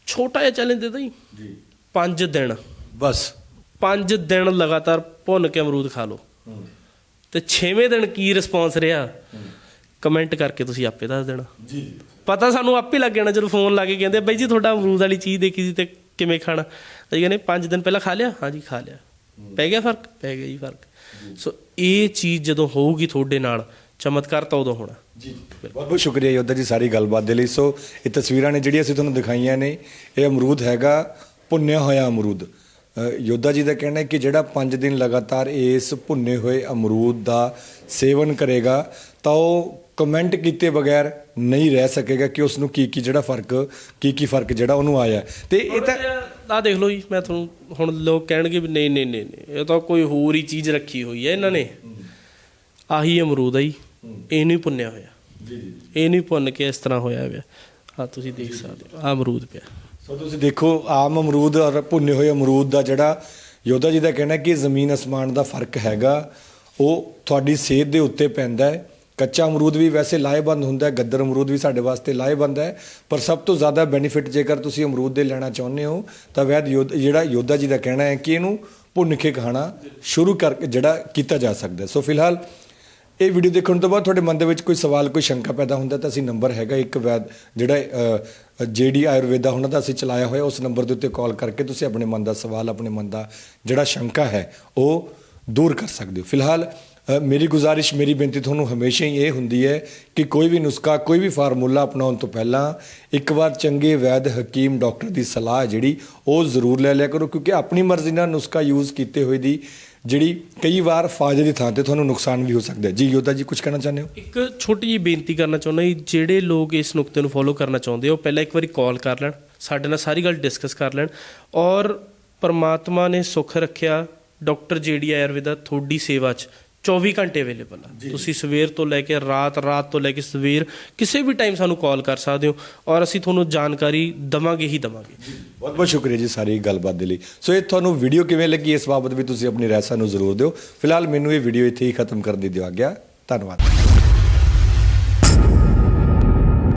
ਛੋਟਾ ਜਿਹਾ ਚੈਲੰਜ ਦੇ ਦਾਂ ਜੀ। ਜੀ। 5 ਦਿਨ। ਬਸ। 5 ਦਿਨ ਲਗਾਤਾਰ ਭੁੰਨ ਕੇ ਅਮਰੂਦ ਖਾ ਲਓ। ਤੇ 6ਵੇਂ ਦਿਨ ਕੀ ਰਿਸਪੌਂਸ ਰਿਹਾ? ਕਮੈਂਟ ਕਰਕੇ ਤੁਸੀਂ ਆਪੇ ਦੱਸ ਦੇਣਾ। ਜੀ। ਪਤਾ ਸਾਨੂੰ ਆਪੇ ਲੱਗ ਜਾਣਾ ਜਦੋਂ ਫੋਨ ਲਾ ਕੇ ਕਹਿੰਦੇ ਬਾਈ ਜੀ ਤੁਹਾਡਾ ਅਮਰੂਦ ਵਾਲੀ ਚੀਜ਼ ਦੇਖੀ ਸੀ ਤੇ ਕਿਵੇਂ ਖਾਣਾ? ਅਸੀਂ ਕਹਿੰਦੇ 5 ਦਿਨ ਪਹਿਲਾਂ ਖਾ ਲਿਆ? ਹਾਂਜੀ ਖਾ ਲਿਆ। ਪੈ ਗਿਆ ਫ਼ਰਕ? ਪੈ ਗਿਆ ਜੀ ਫ਼ਰਕ। ਸੋ ਇਹ ਚੀਜ਼ ਜਦੋਂ ਹੋਊਗੀ ਤੁਹਾਡੇ ਨਾਲ ਚਮਤਕਾਰ ਤਾਂ ਉਦੋਂ ਹੋਣਾ। ਜੀ। ਬਹੁਤ ਬਹੁਤ ਸ਼ੁਕਰੀਆ ਯੋਧਾ ਜੀ ਸਾਰੀ ਗੱਲਬਾਤ ਦੇ ਲਈ। ਸੋ ਇਹ ਤਸਵੀਰਾਂ ਨੇ ਜਿਹੜੀਆਂ ਅਸੀਂ ਤੁਹਾਨੂੰ ਦਿਖਾਈਆਂ ਨੇ ਇਹ ਅਮਰੂਦ ਹੈਗਾ ਭੁੰਨਿਆ ਹੋਇਆ ਅਮਰੂਦ। ਯੋਧਾ ਜੀ ਦਾ ਕਹਿਣਾ ਹੈ ਕਿ ਜਿਹੜਾ 5 ਦਿਨ ਲਗਾਤਾਰ ਇਸ ਭੁੰਨੇ ਹੋਏ ਅਮਰੂਦ ਦਾ ਸੇਵਨ ਕਰੇਗਾ ਤਾਂ ਉਹ ਕਮੈਂਟ ਕੀਤੇ ਬਗੈਰ ਨਹੀਂ ਰਹਿ ਸਕੇਗਾ ਕਿ ਉਸ ਨੂੰ ਕੀ ਕੀ ਜਿਹੜਾ ਫ਼ਰਕ ਕੀ ਕੀ ਫ਼ਰਕ ਜਿਹੜਾ ਉਹਨੂੰ ਆਇਆ ਹੈ। ਤੇ ਇਹ ਤਾਂ ਆ ਦੇਖ ਲਓ ਜੀ ਮੈਂ ਤੁਹਾਨੂੰ ਹੁਣ ਲੋਕ ਕਹਿਣਗੇ ਵੀ ਨਹੀਂ ਨਹੀਂ ਨਹੀਂ ਨਹੀਂ, ਇਹ ਤਾਂ ਕੋਈ ਹੋਰ ਹੀ ਚੀਜ਼ ਰੱਖੀ ਹੋਈ ਹੈ ਇਹਨਾਂ ਨੇ। ਆਹੀ ਅਮਰੂਦ ਆ ਜੀ। ਇਹ ਨਹੀਂ ਭੁੰਨਿਆ ਹੋਇਆ। ਇਹ ਨਹੀਂ ਭੁੰਨ ਕੇ ਇਸ ਤਰ੍ਹਾਂ ਹੋਇਆ ਹੋਇਆ। ਆ ਤੁਸੀਂ ਦੇਖ ਸਕਦੇ ਹੋ ਆ ਅਮਰੂਦ ਪਿਆ। ਸੋ ਤੁਸੀਂ ਦੇਖੋ ਆਮ ਅਮਰੂਦ ਔਰ ਭੁੰਨੇ ਹੋਏ ਅਮਰੂਦ ਦਾ ਜਿਹੜਾ ਯੋਧਾ ਜੀ ਦਾ ਕਹਿਣਾ ਕਿ ਜ਼ਮੀਨ ਅਸਮਾਨ ਦਾ ਫ਼ਰਕ ਹੈਗਾ। ਉਹ ਤੁਹਾਡੀ ਸਿਹਤ ਦੇ ਉੱਤੇ ਪੈਂਦਾ ਹੈ। ਕੱਚਾ ਅਮਰੂਦ ਵੀ ਵੈਸੇ ਲਾਹੇਵੰਦ ਹੁੰਦਾ ਹੈ, ਗੱਦਰ ਅਮਰੂਦ ਵੀ ਸਾਡੇ ਵਾਸਤੇ ਲਾਹੇਵੰਦ ਹੈ, ਪਰ ਸਭ ਤੋਂ ਜ਼ਿਆਦਾ ਬੈਨੀਫਿਟ ਜੇਕਰ ਤੁਸੀਂ ਅਮਰੂਦ ਦੇ ਲੈਣਾ ਚਾਹੁੰਦੇ ਹੋ, ਤਾਂ ਵੈਦ ਯੋਧ- ਜਿਹੜਾ ਯੋਧਾ ਜੀ ਦਾ ਕਹਿਣਾ ਹੈ ਕਿ ਇਹਨੂੰ ਭੁੰਨ ਕੇ ਖਾਣਾ ਸ਼ੁਰੂ ਕਰ, ਜਿਹੜਾ ਕੀਤਾ ਜਾ ਸਕਦਾ ਸੋ ਫਿਲਹਾਲ ਇਹ ਵੀਡੀਓ ਦੇਖਣ ਤੋਂ ਬਾਅਦ ਤੁਹਾਡੇ ਮਨ ਦੇ ਵਿੱਚ ਕੋਈ ਸਵਾਲ, ਕੋਈ ਸ਼ੰਕਾ ਪੈਦਾ ਹੁੰਦਾ ਤਾਂ ਅਸੀਂ ਨੰਬਰ ਹੈਗਾ ਇੱਕ ਵੈਦ, ਜਿਹੜਾ ਜੀਡੀ ਆਯੁਰਵੇਦਾ ਉਹਨਾਂ ਦਾ ਅਸੀਂ ਚਲਾਇਆ ਹੋਇਆ, ਉਸ ਨੰਬਰ ਦੇ ਉੱਤੇ ਕਾਲ ਕਰਕੇ ਤੁਸੀਂ ਆਪਣੇ ਮਨ ਦਾ ਸਵਾਲ, ਆਪਣੇ ਮਨ ਦਾ ਜਿਹੜਾ ਸ਼ੰਕਾ ਹੈ, ਉਹ ਦੂਰ ਕਰ ਸਕਦੇ ਹੋ। ਫਿਲਹਾਲ ਮੇਰੀ ਗੁਜ਼ਾਰਿਸ਼, ਮੇਰੀ ਬੇਨਤੀ ਤੁਹਾਨੂੰ ਹਮੇਸ਼ਾ ਹੀ ਇਹ ਹੁੰਦੀ ਹੈ ਕਿ ਕੋਈ ਵੀ ਨੁਸਖਾ, ਕੋਈ ਵੀ ਫਾਰਮੂਲਾ ਅਪਣਾਉਣ ਤੋਂ ਪਹਿਲਾਂ ਇੱਕ ਵਾਰ ਚੰਗੇ ਵੈਦ ਹਕੀਮ ਡਾਕਟਰ ਦੀ ਸਲਾਹ ਹੈ ਜਿਹੜੀ, ਉਹ ਜ਼ਰੂਰ ਲੈ ਲਿਆ ਕਰੋ, ਕਿਉਂਕਿ ਆਪਣੀ ਮਰਜ਼ੀ ਨਾਲ ਨੁਸਖਾ ਯੂਜ਼ ਕੀਤੇ ਹੋਏ ਦੀ ਜਿਹੜੀ ਕਈ ਵਾਰ ਫਾਇਦੇ ਦੀ ਥਾਂ ਤੇ ਤੁਹਾਨੂੰ ਨੁਕਸਾਨ ਵੀ ਹੋ ਸਕਦਾ ਹੈ। ਜੀ, ਯੋਧਾ ਜੀ ਕੁਝ ਕਹਿਣਾ ਚਾਹੁੰਦੇ ਹੋ? ਇੱਕ ਛੋਟੀ ਜਿਹੀ ਬੇਨਤੀ ਕਰਨਾ ਚਾਹੁੰਦਾ ਜੀ, ਜਿਹੜੇ ਲੋਕ ਇਸ ਨੁਕਤੇ ਨੂੰ ਫੋਲੋ ਕਰਨਾ ਚਾਹੁੰਦੇ ਹੋ ਪਹਿਲਾਂ ਇੱਕ ਵਾਰੀ ਕਾਲ ਕਰ ਲੈਣ, ਸਾਡੇ ਨਾਲ ਸਾਰੀ ਗੱਲ ਡਿਸਕਸ ਕਰ ਲੈਣ। ਔਰ ਪਰਮਾਤਮਾ ਨੇ ਸੁੱਖ ਰੱਖਿਆ, ਡਾਕਟਰ ਜੀਡੀ ਆਯੁਰਵੇਦਾ ਤੁਹਾਡੀ ਸੇਵਾ 'ਚ। 24 ਘੰਟੇ ਅਵੇਲੇਬਲ ਆ। ਤੁਸੀਂ ਸਵੇਰ ਤੋਂ ਲੈ ਕੇ ਰਾਤ ਰਾਤ ਤੋਂ ਲੈ ਕੇ ਸਵੇਰ ਕਿਸੇ ਵੀ ਟਾਈਮ ਸਾਨੂੰ ਕਾਲ ਕਰ ਸਕਦੇ ਹੋ ਔਰ ਅਸੀਂ ਤੁਹਾਨੂੰ ਜਾਣਕਾਰੀ ਦਵਾਂਗੇ ਹੀ ਦਵਾਂਗੇ। ਬਹੁਤ ਬਹੁਤ ਸ਼ੁਕਰੀਆ ਜੀ ਸਾਰੀ ਗੱਲਬਾਤ ਦੇ ਲਈ। ਸੋ ਇਹ ਤੁਹਾਨੂੰ ਵੀਡੀਓ ਕਿਵੇਂ ਲੱਗੀ ਇਸ ਬਾਬਤ ਵੀ ਤੁਸੀਂ ਆਪਣੀ ਰਾਏ ਸਾਨੂੰ ਜ਼ਰੂਰ ਦਿਓ। ਫਿਲਹਾਲ ਮੈਨੂੰ ਇਹ ਵੀਡੀਓ ਇੱਥੇ ਹੀ ਖਤਮ ਕਰਨ ਦੀ ਦਿਓ ਆਗਿਆ। ਧੰਨਵਾਦ।